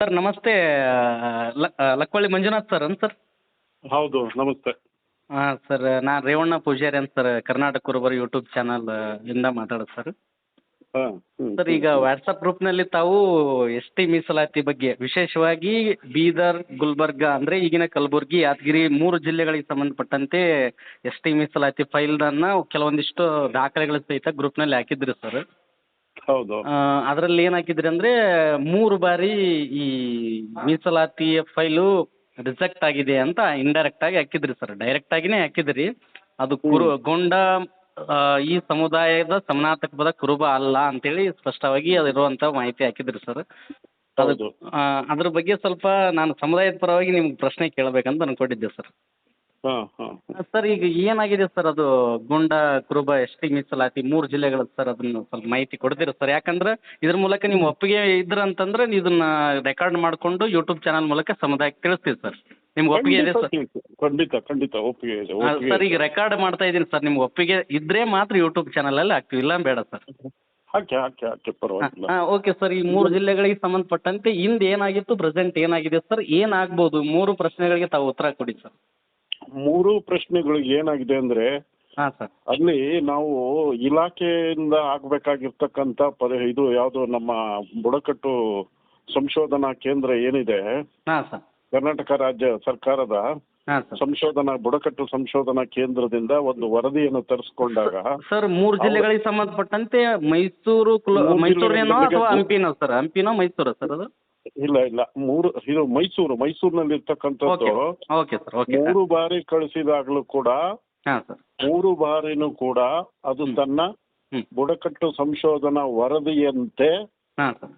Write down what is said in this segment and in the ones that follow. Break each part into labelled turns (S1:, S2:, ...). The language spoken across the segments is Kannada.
S1: ಸರ್ ನಮಸ್ತೆ ಲಕ್ಕೊಳ್ಳಿ ಲಕ್ವಳ್ಳಿ ಮಂಜುನಾಥ್ ಸರ್ ಅಂತ ಸರ್?
S2: ಹೌದು ನಮಸ್ತೆ.
S1: ಹಾಂ ಸರ್ ನಾನು ರೇವಣ್ಣ ಪೂಜಾರಿ ಅಂತ ಸರ್ ಕರ್ನಾಟಕ ಕುರುಬರು ಯೂಟ್ಯೂಬ್ ಚಾನಲ್ ಇಂದ ಮಾತಾಡೋದು ಸರ್.
S2: ಹಾಂ
S1: ಸರ್ ಈಗ ವಾಟ್ಸಪ್ ಗ್ರೂಪ್ನಲ್ಲಿ ತಾವು ಎಸ್ ಟಿ ಮೀಸಲಾತಿ ಬಗ್ಗೆ ವಿಶೇಷವಾಗಿ ಬೀದರ್ ಗುಲ್ಬರ್ಗ ಅಂದರೆ ಈಗಿನ ಕಲಬುರಗಿ ಯಾದಗಿರಿ ಮೂರು ಜಿಲ್ಲೆಗಳಿಗೆ ಸಂಬಂಧಪಟ್ಟಂತೆ ಎಸ್ ಟಿ ಮೀಸಲಾತಿ ಫೈಲ್ದನ್ನು ಕೆಲವೊಂದಿಷ್ಟು ದಾಖಲೆಗಳ ಸಹಿತ ಗ್ರೂಪ್ನಲ್ಲಿ ಹಾಕಿದ್ರಿ ಸರ್.
S2: ಹೌದು.
S1: ಅದರಲ್ಲಿ ಏನು ಹಾಕಿದ್ರಿ ಅಂದರೆ ಮೂರು ಬಾರಿ ಈ ಮೀಸಲಾತಿ ಫೈಲು ರಿಜೆಕ್ಟ್ ಆಗಿದೆ ಅಂತ ಇಂಡೈರೆಕ್ಟ್ ಆಗಿ ಹಾಕಿದ್ರಿ ಸರ್ ಡೈರೆಕ್ಟ್ ಆಗಿನೇ ಹಾಕಿದ್ರಿ. ಅದು ಕುರು ಗೊಂಡ ಈ ಸಮುದಾಯದ ಸಮನಾತಕ ಪದ ಕುರುಬ ಅಲ್ಲ ಅಂತೇಳಿ ಸ್ಪಷ್ಟವಾಗಿ ಅದಿರುವಂತ ಮಾಹಿತಿ ಹಾಕಿದ್ರಿ ಸರ್
S2: ಹೌದು.
S1: ಅದ್ರ ಬಗ್ಗೆ ಸ್ವಲ್ಪ ನಾನು ಸಮುದಾಯದ ಪರವಾಗಿ ನಿಮ್ಗೆ ಪ್ರಶ್ನೆ ಕೇಳಬೇಕಂತ ಅನ್ಕೊಂಡಿದ್ದೆ ಸರ್
S2: ಹಾಂ ಹಾಂ.
S1: ಸರ್ ಈಗ ಏನಾಗಿದೆ ಸರ್ ಅದು ಗುಂಡ ಕುರುಬ ಎಸ್ ಟಿ ಮೀಸಲಾತಿ ಮೂರು ಜಿಲ್ಲೆಗಳ ಸರ್ ಅದನ್ನು ಸ್ವಲ್ಪ ಮಾಹಿತಿ ಕೊಡ್ತೀರಾ ಸರ್? ಯಾಕಂದ್ರೆ ಇದ್ರ ಮೂಲಕ ನಿಮ್ಮ ಒಪ್ಪಿಗೆ ಇದ್ರ ಅಂತಂದ್ರೆ ಇದನ್ನ ರೆಕಾರ್ಡ್ ಮಾಡಿಕೊಂಡು ಯೂಟ್ಯೂಬ್ ಚಾನಲ್ ಮೂಲಕ ಸಮುದಾಯಕ್ಕೆ ತಿಳಿಸ್ತೀವಿ ಸರ್. ನಿಮ್ಗೆ ಒಪ್ಪಿಗೆ ಇದೆ ಸರ್?
S2: ಖಂಡಿತ ಖಂಡಿತ ಒಪ್ಪಿಗೆ ಇದೆ ಒಪ್ಪಿಗೆ
S1: ಸರ್ ಈಗ ರೆಕಾರ್ಡ್ ಮಾಡ್ತಾ ಇದ್ದೀನಿ ಸರ್. ನಿಮ್ಗೆ ಒಪ್ಪಿಗೆ ಇದ್ರೆ ಮಾತ್ರ ಯೂಟ್ಯೂಬ್ ಚಾನಲಲ್ಲಿ ಹಾಕ್ತೀವಿ ಇಲ್ಲ ಬೇಡ ಸರ್.
S2: ಹಾಕಿ ಹಾಕಿ ಹಾಕಿ ಪರವಾಗಿಲ್ಲ.
S1: ಹಾಂ ಓಕೆ ಸರ್. ಈ ಮೂರು ಜಿಲ್ಲೆಗಳಿಗೆ ಸಂಬಂಧಪಟ್ಟಂತೆ ಹಿಂದೆ ಏನಾಗಿತ್ತು ಪ್ರೆಸೆಂಟ್ ಏನಾಗಿದೆ ಸರ್? ಏನಾಗ್ಬೋದು ಮೂರು ಪ್ರಶ್ನೆಗಳಿಗೆ ತಾವು ಉತ್ತರ ಕೊಡಿ ಸರ್.
S2: ಮೂರು ಪ್ರಶ್ನೆಗಳು ಏನಾಗಿದೆ ಅಂದ್ರೆ
S1: ಹಾಂ ಸರ್.
S2: ಅಲ್ಲಿ ನಾವು ಇಲಾಖೆಯಿಂದ ಆಗ್ಬೇಕಾಗಿರ್ತಕ್ಕಂತ ಪದ ಇದು ಯಾವುದು ನಮ್ಮ ಬುಡಕಟ್ಟು ಸಂಶೋಧನಾ ಕೇಂದ್ರ ಏನಿದೆ
S1: ಹಾಂ ಸರ್.
S2: ಕರ್ನಾಟಕ ರಾಜ್ಯ ಸರ್ಕಾರದ
S1: ಹಾಂ ಸರ್.
S2: ಸಂಶೋಧನಾ ಬುಡಕಟ್ಟು ಸಂಶೋಧನಾ ಕೇಂದ್ರದಿಂದ ಒಂದು ವರದಿಯನ್ನು ತರಿಸ್ಕೊಂಡಾಗ
S1: ಸರ್ ಮೂರು ಜಿಲ್ಲೆಗಳಿಗೆ ಸಂಬಂಧಪಟ್ಟಂತೆ ಮೈಸೂರು ಕುಲ
S2: ಮೂರು
S1: ಮೈಸೂರಿನೋ
S2: ಜಿಲ್ಲೆಗಳಿಗೆ
S1: ಅಥವಾ
S2: ಸಂಬಂಧ-
S1: ಹಂಪಿನೋ ಸರ್? ಹಂಪಿನೋ ಮೈಸೂರ ಸರ್ ಅದು?
S2: ಇಲ್ಲ ಇಲ್ಲ. ಮೂರು ಇದು ಮೈಸೂರು ಮೈಸೂರಿನಲ್ಲಿ ಇರ್ತಕ್ಕಂಥದ್ದು
S1: ಓಕೆ ಓಕೆ ಸರ್ ಓಕೆ
S2: ಮೂರು ಬಾರಿ ಕಳಿಸಿದಾಗಲೂ ಕೂಡ
S1: ಹಾಂ ಸರ್
S2: ಮೂರು ಬಾರಿನೂ ಕೂಡ ಅದು ತನ್ನ ಬುಡಕಟ್ಟು ಸಂಶೋಧನಾ ವರದಿಯಂತೆ
S1: ಹಾಂ ಸರ್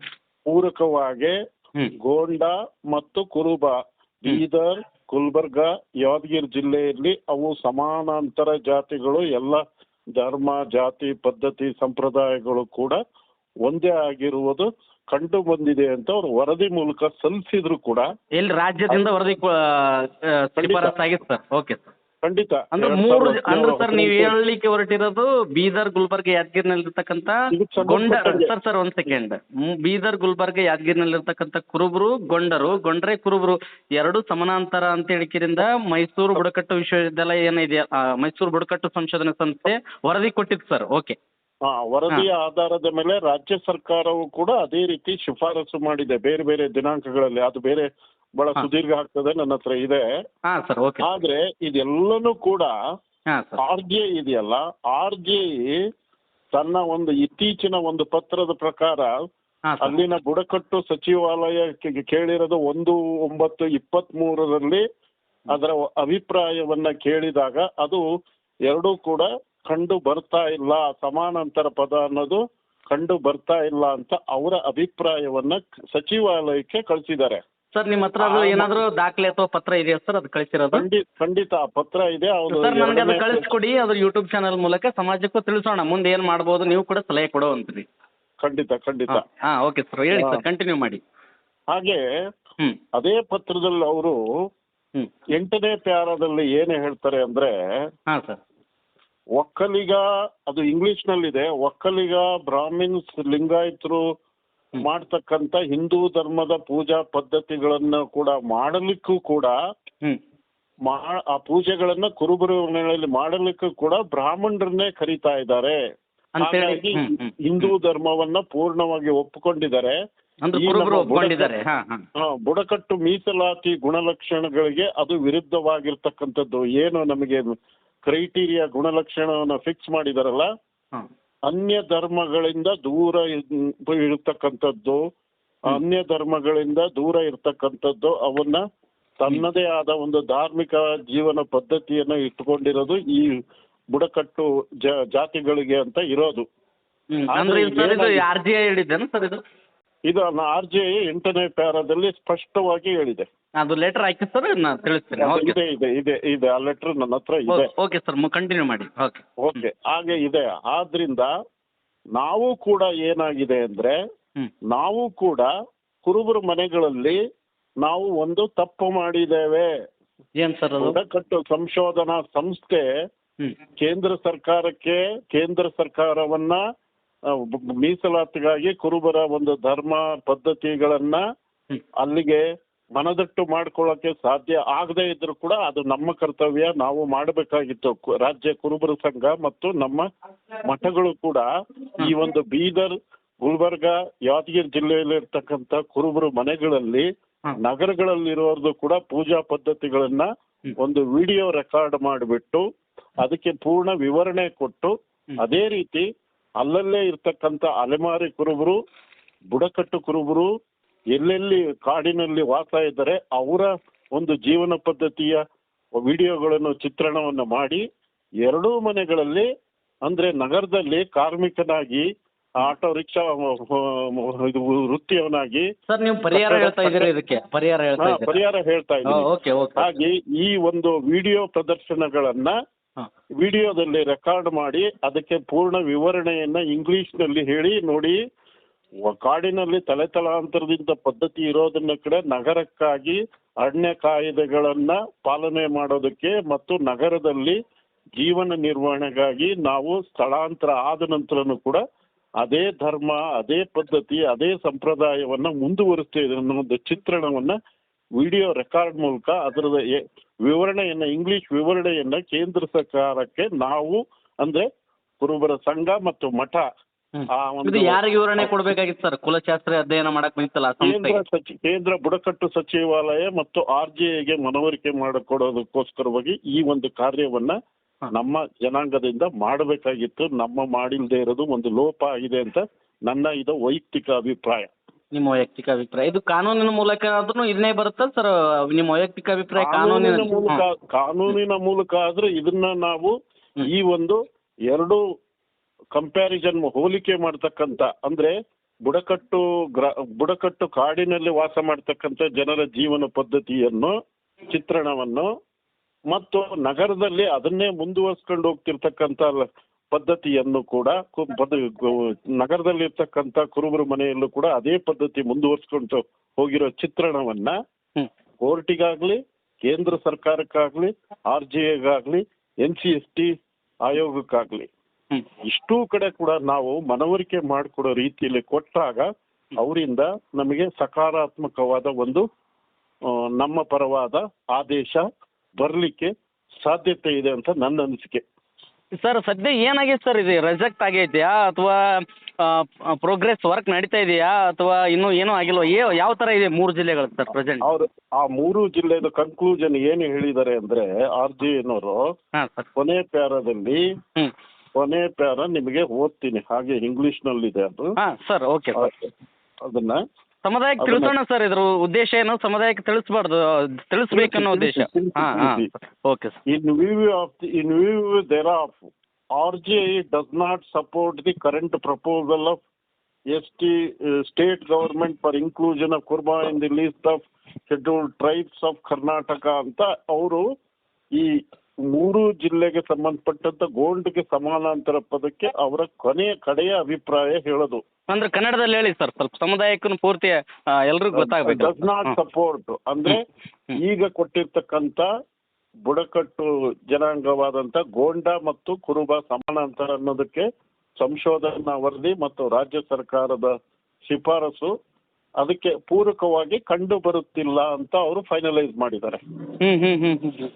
S2: ಪೂರಕವಾಗಿ ಗೋಂಡ ಮತ್ತು ಕುರುಬ ಬೀದರ್ ಗುಲ್ಬರ್ಗ ಯಾದಗಿರಿ ಜಿಲ್ಲೆಯಲ್ಲಿ ಅವು ಸಮಾನಾಂತರ ಜಾತಿಗಳು ಎಲ್ಲ ಧರ್ಮ ಜಾತಿ ಪದ್ಧತಿ ಸಂಪ್ರದಾಯಗಳು ಕೂಡ ಒಂದೇ ಆಗಿರುವುದು. ಕಂಡು ಬಂದಿದೆ ಅಂತ ಅವ್ರು ವರದಿ ಮೂಲಕ ಸಲ್ಲಿಸಿದ್ರು ಕೂಡ
S1: ಎಲ್ಲಿ ರಾಜ್ಯದಿಂದ ವರದಿ ಕೊ- ಆ, ಶಿಫಾರಸ್ ಆಗಿತ್ತು ಸರ್. ಓಕೆ ಸರ್
S2: ಖಂಡಿತ.
S1: ಅಂದ್ರೆ ಮೂರು ಅಂದ್ರೆ ಸರ್ ನೀವು ಹೇಳಲಿಕ್ಕೆ ಹೊರಟಿರೋದು ಬೀದರ್ ಗುಲ್ಬರ್ಗ ಯಾದಗಿರಿನಲ್ಲಿರ್ತಕ್ಕಂಥ ಗೊಂಡ. ಸರ್ ಸರ್ ಒಂದ್ ಸೆಕೆಂಡ್ ಬೀದರ್ ಗುಲ್ಬರ್ಗ ಯಾದಗಿರಿನಲ್ಲಿರ್ತಕ್ಕಂಥ ಕುರುಬರು ಗೊಂಡರು ಗೊಂಡ್ರೆ ಕುರುಬರು ಎರಡು ಸಮಾನಾಂತರ ಅಂತ ಹೇಳಿಕಿರಿಂದ ಮೈಸೂರು ಬುಡಕಟ್ಟು ವಿಶ್ವವಿದ್ಯಾಲಯ ಏನಿದೆ ಮೈಸೂರು ಬುಡಕಟ್ಟು ಸಂಶೋಧನಾ ಸಂಸ್ಥೆ ವರದಿ ಕೊಟ್ಟಿತ್ತು ಸರ್. ಓಕೆ
S2: ವರದಿಯ ಆಧಾರದ ಮೇಲೆ ರಾಜ್ಯ ಸರ್ಕಾರವು ಕೂಡ ಅದೇ ರೀತಿ ಶಿಫಾರಸು ಮಾಡಿದೆ. ಬೇರೆ ಬೇರೆ ದಿನಾಂಕಗಳಲ್ಲಿ. ಅದು ಬೇರೆ ಬಹಳ. ಸುದೀರ್ಘ ಆಗ್ತದೆ ನನ್ನ ಹತ್ರ ಇದೆ. ಆದ್ರೆ ಇದೆಲ್ಲನೂ ಕೂಡ ಆರ್ ಜೆ ಇದೆಯಲ್ಲ ಆರ್ ಜೆ ತನ್ನ ಒಂದು ಇತ್ತೀಚಿನ ಒಂದು ಪತ್ರದ ಪ್ರಕಾರ ಅಲ್ಲಿನ ಬುಡಕಟ್ಟು ಸಚಿವಾಲಯಕ್ಕೆ ಕೇಳಿರೋದು ಒಂದು ಒಂಬತ್ತು ಇಪ್ಪತ್ತ್ ಮೂರರಲ್ಲಿ ಅದರ ಅಭಿಪ್ರಾಯವನ್ನ ಕೇಳಿದಾಗ ಅದು ಎರಡೂ ಕೂಡ ಕಂಡು ಬರ್ತಾ ಇಲ್ಲ ಸಮಾನಾಂತರ ಪದ ಅನ್ನೋದು ಕಂಡು ಬರ್ತಾ ಇಲ್ಲ ಅಂತ ಅವರ ಅಭಿಪ್ರಾಯವನ್ನ ಸಚಿವಾಲಯಕ್ಕೆ ಕಳಿಸಿದ್ದಾರೆ.
S1: ಸರ್ ನಿಮ್ಮ ಹತ್ರ ಏನಾದ್ರೂ ಏನಾದರೂ ದಾಖಲೆ ಅಥವಾ ಪತ್ರ ಇದೆಯಾ ಸರ್ ಅದು ಕಳಿಸಿರೋದು?
S2: ಖಂಡಿತ ಖಂಡಿತ ಆ ಪತ್ರ ಇದೆ ಅವ್ರು
S1: ಸರ್ ನನಗೆ ಅದು
S2: ಎರಡನೇ-
S1: ಕಳಿಸ್ಕೊಡಿ ಅದ್ರ ಯೂಟ್ಯೂಬ್ ಚಾನಲ್ ಮೂಲಕ ಸಮಾಜಕ್ಕೂ ತಿಳಿಸೋಣ ಮುಂದೆ ಏನ್ ಮಾಡಬಹುದು ನೀವು ಕೂಡ ಸಲಹೆ ಕೊಡುವಂತ್ರಿ
S2: ಖಂಡಿತ ಖಂಡಿತ.
S1: ಹಾ ಓಕೆ ಸರ್ ಹೇಳಿ ಸರ್ ಕಂಟಿನ್ಯೂ ಮಾಡಿ.
S2: ಹಾಗೆ ಅದೇ ಪತ್ರದಲ್ಲಿ ಅವರು ಎಂಟನೇ ಪ್ಯಾರದಲ್ಲಿ ಏನು ಹೇಳ್ತಾರೆ ಅಂದ್ರೆ
S1: ಹಾ ಸರ್.
S2: ಒಕ್ಕಲಿಗ ಅದು ಇಂಗ್ಲಿಷ್ ನಲ್ಲಿದೆ ಒಕ್ಕಲಿಗ ಬ್ರಾಹ್ಮಿನ್ಸ್ ಲಿಂಗಾಯತರು
S1: ಮಾಡ್ತಕ್ಕಂತ
S2: ಮಾಡ್ತಕ್ಕಂಥ ಹಿಂದೂ ಧರ್ಮದ ಪೂಜಾ ಪದ್ಧತಿಗಳನ್ನ ಕೂಡ ಮಾಡಲಿಕ್ಕೂ ಕೂಡ ಆ ಪೂಜೆಗಳನ್ನ ಕುರುಬರು ಮನೆಗಳಲ್ಲಿ ಮಾಡಲಿಕ್ಕೂ ಕೂಡ ಬ್ರಾಹ್ಮಣರನ್ನೇ ಕರೀತಾ ಇದ್ದಾರೆ. ಹಾಗಾಗಿ ಹಿಂದೂ ಧರ್ಮವನ್ನ ಪೂರ್ಣವಾಗಿ ಒಪ್ಪಿಕೊಂಡಿದ್ದಾರೆ. ಬುಡಕಟ್ಟು ಮೀಸಲಾತಿ ಗುಣಲಕ್ಷಣಗಳಿಗೆ ಅದು ವಿರುದ್ಧವಾಗಿರ್ತಕ್ಕಂಥದ್ದು. ಏನು ನಮಗೆ ಕ್ರೈಟೀರಿಯಾ ಗುಣಲಕ್ಷಣವನ್ನು ಫಿಕ್ಸ್ ಮಾಡಿದಾರಲ್ಲ ಅನ್ಯ ಧರ್ಮಗಳಿಂದ ದೂರ ಇರತಕ್ಕಂಥದ್ದು ಅನ್ಯ ಧರ್ಮಗಳಿಂದ ದೂರ ಇರ್ತಕ್ಕಂಥದ್ದು ಅವನ್ನ ತನ್ನದೇ ಆದ ಒಂದು ಧಾರ್ಮಿಕ ಜೀವನ ಪದ್ಧತಿಯನ್ನು ಇಟ್ಟುಕೊಂಡಿರೋದು ಈ ಬುಡಕಟ್ಟು ಜಾತಿಗಳಿಗೆ ಅಂತ ಇರೋದು.
S1: ಇದು? ಆರ್ ಜಿ ಐ
S2: ಎಂಟನೇ ಪ್ಯಾರಾದಲ್ಲಿ ಸ್ಪಷ್ಟವಾಗಿ ಹೇಳಿದೆ.
S1: ಅದು ಲೆಟರ್ ಹಾಕಿ ಸರ್ ನಾನು ತಿಳಿಸ್ತೀನಿ. ಓಕೆ
S2: ಇದೆ ಇದೆ ಇದೆ ಇದೆ. ಆ ಲೆಟರ್ ನನ್ನ ಹತ್ರ ಇದೆ.
S1: ಓಕೆ ಸರ್ ಕಂಟಿನ್ಯೂ ಮಾಡಿ. ಓಕೆ
S2: ಓಕೆ ಹಾಗೆ ಇದೆ. ಆದ್ರಿಂದ ನಾವು ಕೂಡ ಏನಾಗಿದೆ ಅಂದ್ರೆ ನಾವು ಕೂಡ ಕುರುಬರ ಮನೆಗಳಲ್ಲಿ ನಾವು ಒಂದು ತಪ್ಪು ಮಾಡಿದ್ದೇವೆ.
S1: ಏನ್ ಸರ್
S2: ಬುಡಕಟ್ಟು ಸಂಶೋಧನಾ ಸಂಸ್ಥೆ ಕೇಂದ್ರ ಸರ್ಕಾರಕ್ಕೆ ಕೇಂದ್ರ ಸರ್ಕಾರವನ್ನ ಮೀಸಲಾತಿಗಾಗಿ ಕುರುಬರ ಒಂದು ಧರ್ಮ ಪದ್ಧತಿಗಳನ್ನ ಅಲ್ಲಿಗೆ ಮನದಟ್ಟು ಮಾಡ್ಕೊಳ್ಳೋಕೆ ಸಾಧ್ಯ ಆಗದೇ ಇದ್ರು ಕೂಡ ಅದು ನಮ್ಮ ಕರ್ತವ್ಯ. ನಾವು ಮಾಡಬೇಕಾಗಿತ್ತು ರಾಜ್ಯ ಕುರುಬರ ಸಂಘ ಮತ್ತು ನಮ್ಮ ಮಠಗಳು ಕೂಡ ಈ ಒಂದು ಬೀದರ್ ಗುಲ್ಬರ್ಗ ಯಾದಗಿರಿ ಜಿಲ್ಲೆಯಲ್ಲಿ ಇರ್ತಕ್ಕಂಥ ಕುರುಬರು ಮನೆಗಳಲ್ಲಿ
S1: ನಗರಗಳಲ್ಲಿ
S2: ನಗರಗಳಲ್ಲಿರೋರ್ದು ಕೂಡ ಪೂಜಾ ಪದ್ಧತಿಗಳನ್ನ ಒಂದು ವಿಡಿಯೋ ರೆಕಾರ್ಡ್ ಮಾಡಿಬಿಟ್ಟು ಅದಕ್ಕೆ ಪೂರ್ಣ ವಿವರಣೆ ಕೊಟ್ಟು ಅದೇ ರೀತಿ ಅಲ್ಲಲ್ಲೇ ಇರ್ತಕ್ಕಂಥ ಅಲೆಮಾರಿ ಕುರುಬರು ಬುಡಕಟ್ಟು ಕುರುಬರು ಎಲ್ಲೆಲ್ಲಿ ಕಾಡಿನಲ್ಲಿ ವಾಸ ಇದ್ದಾರೆ ಅವರ ಒಂದು ಜೀವನ ಪದ್ಧತಿಯ ವಿಡಿಯೋಗಳನ್ನು ಚಿತ್ರಣವನ್ನು ಮಾಡಿ ಎರಡೂ ಮನೆಗಳಲ್ಲಿ ಅಂದ್ರೆ ನಗರದಲ್ಲಿ ಕಾರ್ಮಿಕನಾಗಿ ಆಟೋ ರಿಕ್ಷಾ ಇದು ವೃತ್ತಿಯವನಾಗಿ
S1: ಸರ್ ನೀವು ಪರಿಹಾರ ಹೇಳ್ತಾ ಇದ್ದೀರಿ ಇದಕ್ಕೆ? ಪರಿಹಾರ ಹೇಳ್ತಾ
S2: ಹಾ,
S1: ಇದ್ದೀರಿ?
S2: ಪರಿಹಾರ ಹೇಳ್ತಾ ಇದ್ದೀನಿ.
S1: Okay okay.
S2: ಹಾಗೆ ಈ ಒಂದು ವಿಡಿಯೋ ಪ್ರದರ್ಶನಗಳನ್ನ ವಿಡಿಯೋದಲ್ಲಿ ರೆಕಾರ್ಡ್ ಮಾಡಿ ಅದಕ್ಕೆ ಪೂರ್ಣ ವಿವರಣೆಯನ್ನ ಇಂಗ್ಲಿಷ್ನಲ್ಲಿ ಹೇಳಿ ನೋಡಿ ವ- ತಲೆ ತಲಾಂತರದಿಂದ ಪದ್ಧತಿ ಇರೋದನ್ನ ಕಡೆ ನಗರಕ್ಕಾಗಿ ಅರಣ್ಯ ಕಾಯ್ದೆಗಳನ್ನ ಪಾಲನೆ ಮಾಡೋದಕ್ಕೆ ಮತ್ತು ನಗರದಲ್ಲಿ ಜೀವನ ನಿರ್ವಹಣೆಗಾಗಿ ನಾವು ಸ್ಥಳಾಂತರ ಆದ ನಂತರನೂ ಕೂಡ ಅದೇ ಧರ್ಮ, ಅದೇ ಪದ್ಧತಿ, ಅದೇ ಸಂಪ್ರದಾಯವನ್ನ ಇದೆ ಅನ್ನೋ ಒಂದು ಚಿತ್ರಣವನ್ನ ವಿಡಿಯೋ ರೆಕಾರ್ಡ್ ಮೂಲಕ ಅದರ ವಿವರಣೆಯನ್ನ, ಇಂಗ್ಲಿಷ್ ವಿವರಣೆಯನ್ನ ಕೇಂದ್ರ ಸರ್ಕಾರಕ್ಕೆ ನಾವು ಅಂದ್ರೆ ಕುರುಬರ ಸಂಘ ಮತ್ತು ಮಠ
S1: ಇದು ಯಾರಿಗೆ ವಿವರಣೆ ಕೊಡಬೇಕಾಗಿತ್ತು ಸರ್? ಕುಲಶಾಸ್ತ್ರ ಅಧ್ಯಯನ ಮಾಡಕ್ ಬಂದಿತ್ತಲ್ಲ ಆ
S2: ಕೇಂದ್ರ ಸಚಿ ಕೇಂದ್ರ ಬುಡಕಟ್ಟು ಸಚಿವಾಲಯ ಮತ್ತು ಆರ್ ಜಿ ಐಗೆ ಮನವರಿಕೆ ಮಾಡಿಕೊಡೋದಕ್ಕೋಸ್ಕರವಾಗಿ ಈ ಒಂದು ಕಾರ್ಯವನ್ನ ನಮ್ಮ ಜನಾಂಗದಿಂದ ಮಾಡಬೇಕಾಗಿತ್ತು. ನಮ್ಮ ಮಾಡಿಲ್ದೇ ಇರೋದು ಒಂದು ಲೋಪ ಆಗಿದೆ ಅಂತ ನನ್ನ ಇದು ವೈಯಕ್ತಿಕ ಅಭಿಪ್ರಾಯ.
S1: ನಿಮ್ಮ ವೈಯಕ್ತಿಕ ಅಭಿಪ್ರಾಯ. ಇದು ಕಾನೂನಿನ ಮೂಲಕ ಆದ್ರೂ ಇದನ್ನೇ ಬರುತ್ತೆ ಸರ್? ನಿಮ್ಮ ವೈಯಕ್ತಿಕ ಅಭಿಪ್ರಾಯ
S2: ಕಾನೂನಿನ ಮೂಲಕ. ಕಾನೂನಿನ ಮೂಲಕ ಆದ್ರೆ ಇದನ್ನ ನಾವು ಈ ಒಂದು ಎರಡು ಕಂಪ್ಯಾರಿಸನ್ ಹೋಲಿಕೆ ಮಾಡ್ತಕ್ಕಂಥ ಅಂದ್ರೆ ಬುಡಕಟ್ಟು ಗ್ರ ಬುಡಕಟ್ಟು ಕಾಡಿನಲ್ಲಿ ವಾಸ ಮಾಡ್ತಕ್ಕಂಥ ಜನರ ಜೀವನ ಪದ್ಧತಿಯನ್ನು ಚಿತ್ರಣವನ್ನು ಮತ್ತು ನಗರದಲ್ಲಿ ಅದನ್ನೇ ಮುಂದುವರ್ಸ್ಕೊಂಡು ಹೋಗ್ತಿರ್ತಕ್ಕಂಥ ಪದ್ಧತಿಯನ್ನು ಕೂಡ ನಗರದಲ್ಲಿ ಇರ್ತಕ್ಕಂಥ ಕುರುಬರ ಮನೆಯಲ್ಲೂ ಕೂಡ ಅದೇ ಪದ್ಧತಿ ಮುಂದುವರ್ಸ್ಕೊಂಡು ಹೋಗಿರೋ ಚಿತ್ರಣವನ್ನ. ಕೋರ್ಟಿಗಾಗ್ಲಿ ಕೇಂದ್ರ ಸರ್ಕಾರಕ್ಕಾಗ್ಲಿ ಆರ್ ಜಿ ಎಗಾಗ್ಲಿ ಎನ್ ಸಿ ಎಸ್ ಟಿ ಆಯೋಗಕ್ಕಾಗ್ಲಿ. ಇಷ್ಟೂ ಕಡೆ ಕೂಡ ನಾವು ಮನವರಿಕೆ ಮಾಡಿಕೊಡೋ ರೀತಿಯಲ್ಲಿ ಕೊಟ್ಟಾಗ ಅವರಿಂದ ನಮಗೆ ಸಕಾರಾತ್ಮಕವಾದ ಒಂದು ನಮ್ಮ ಪರವಾದ ಆದೇಶ ಬರಲಿಕ್ಕೆ ಸಾಧ್ಯತೆ ಇದೆ ಅಂತ ನನ್ನ ಅನಿಸಿಕೆ.
S1: ಸರ್ ಸದ್ಯ ಏನಾಗಿದೆ ಸರ್? ಇದು ರಿಜೆಕ್ಟ್ ಆಗೈತೆಯಾ? ಅಥವಾ ಪ್ರೋಗ್ರೆಸ್ ವರ್ಕ್ ನಡೀತಾ ಇದೆಯಾ? ಅಥವಾ ಇನ್ನು ಏನೂ ಆಗಿಲ್ವಾ? ಏ ಯಾವ ತರ ಇದೆ ಮೂರು ಜಿಲ್ಲೆಗಳು ಸರ್ ಪ್ರೆಸೆಂಟ್
S2: ಅವರು ಆ ಮೂರು ಜಿಲ್ಲೆದ ಕನ್ಕ್ಲೂಷನ್ ಏನು ಹೇಳಿದ್ದಾರೆ ಅಂದ್ರೆ ಆರ್ ಜಿ
S1: ಅನ್ನೋರು
S2: ಕೊನೆ ಪ್ಯಾರದಲ್ಲಿ ಕೊನೆಯ ಪ್ಯಾರ ನಿಮಗೆ ಓದ್ತೀನಿ. ಹಾಗೆ ಇಂಗ್ಲಿಷ್ ನಲ್ಲಿದೆ
S1: ಅದು ಸರ್ ಓಕೆ ಓಕೆ
S2: ಅದನ್ನ
S1: ಸಮುದಾಯಕ್ಕೆ ತಿಳಿಸೋಣ ಸರ್ ಇದ್ರ ಉದ್ದೇಶ ಏನು? ಸಮುದಾಯಕ್ಕೆ ತಿಳಿಸ್ಬಾರ್ದು ತಿಳಿಸ್ಬೇಕನ್ನೋ ಉದ್ದೇಶ. Okay in
S2: view of the in view thereof R G does not support the current proposal of S T state government for inclusion of Kurba in the list of scheduled tribes of Karnataka ಅಂತ ಅವರು ಈ ಮೂರು ಜಿಲ್ಲೆಗೆ ಸಂಬಂಧಪಟ್ಟಂತ ಗೋಲ್ಡ್ಗೆ ಸಮಾನಾಂತರ ಪದಕ್ಕೆ ಅವರ ಕೊನೆಯ ಕಡೆಯ ಅಭಿಪ್ರಾಯ ಹೇಳೋದು.
S1: ಅಂದ್ರೆ ಕನ್ನಡದಲ್ಲಿ ಹೇಳಿ ಸರ್ ಸ್ವಲ್ಪ ಸಮುದಾಯಕ್ಕೂ ಪೂರ್ತಿ ಎಲ್ರಿಗೂ ಗೊತ್ತಾಗಬೇಕು.
S2: ಡಸ್ ನಾಟ್ ಸಪೋರ್ಟ್ ಅಂದ್ರೆ ಈಗ ಕೊಟ್ಟಿರ್ತಕ್ಕಂತ ಬುಡಕಟ್ಟು ಜನಾಂಗವಾದಂತ ಗೋಂಡ ಮತ್ತು ಕುರುಬ ಸಮಾನಾಂತರ ಅನ್ನೋದಕ್ಕೆ ಸಂಶೋಧನಾ ವರದಿ ಮತ್ತು ರಾಜ್ಯ ಸರ್ಕಾರದ ಶಿಫಾರಸು ಅದಕ್ಕೆ ಪೂರಕವಾಗಿ ಕಂಡು ಬರುತ್ತಿಲ್ಲ ಅಂತ ಅವರು ಫೈನಲೈಸ್ ಮಾಡಿದ್ದಾರೆ
S1: ಹ್ಞೂ ಹ್ಞೂ ಹ್ಞೂ ಹ್ಞೂ ಹ್ಞೂ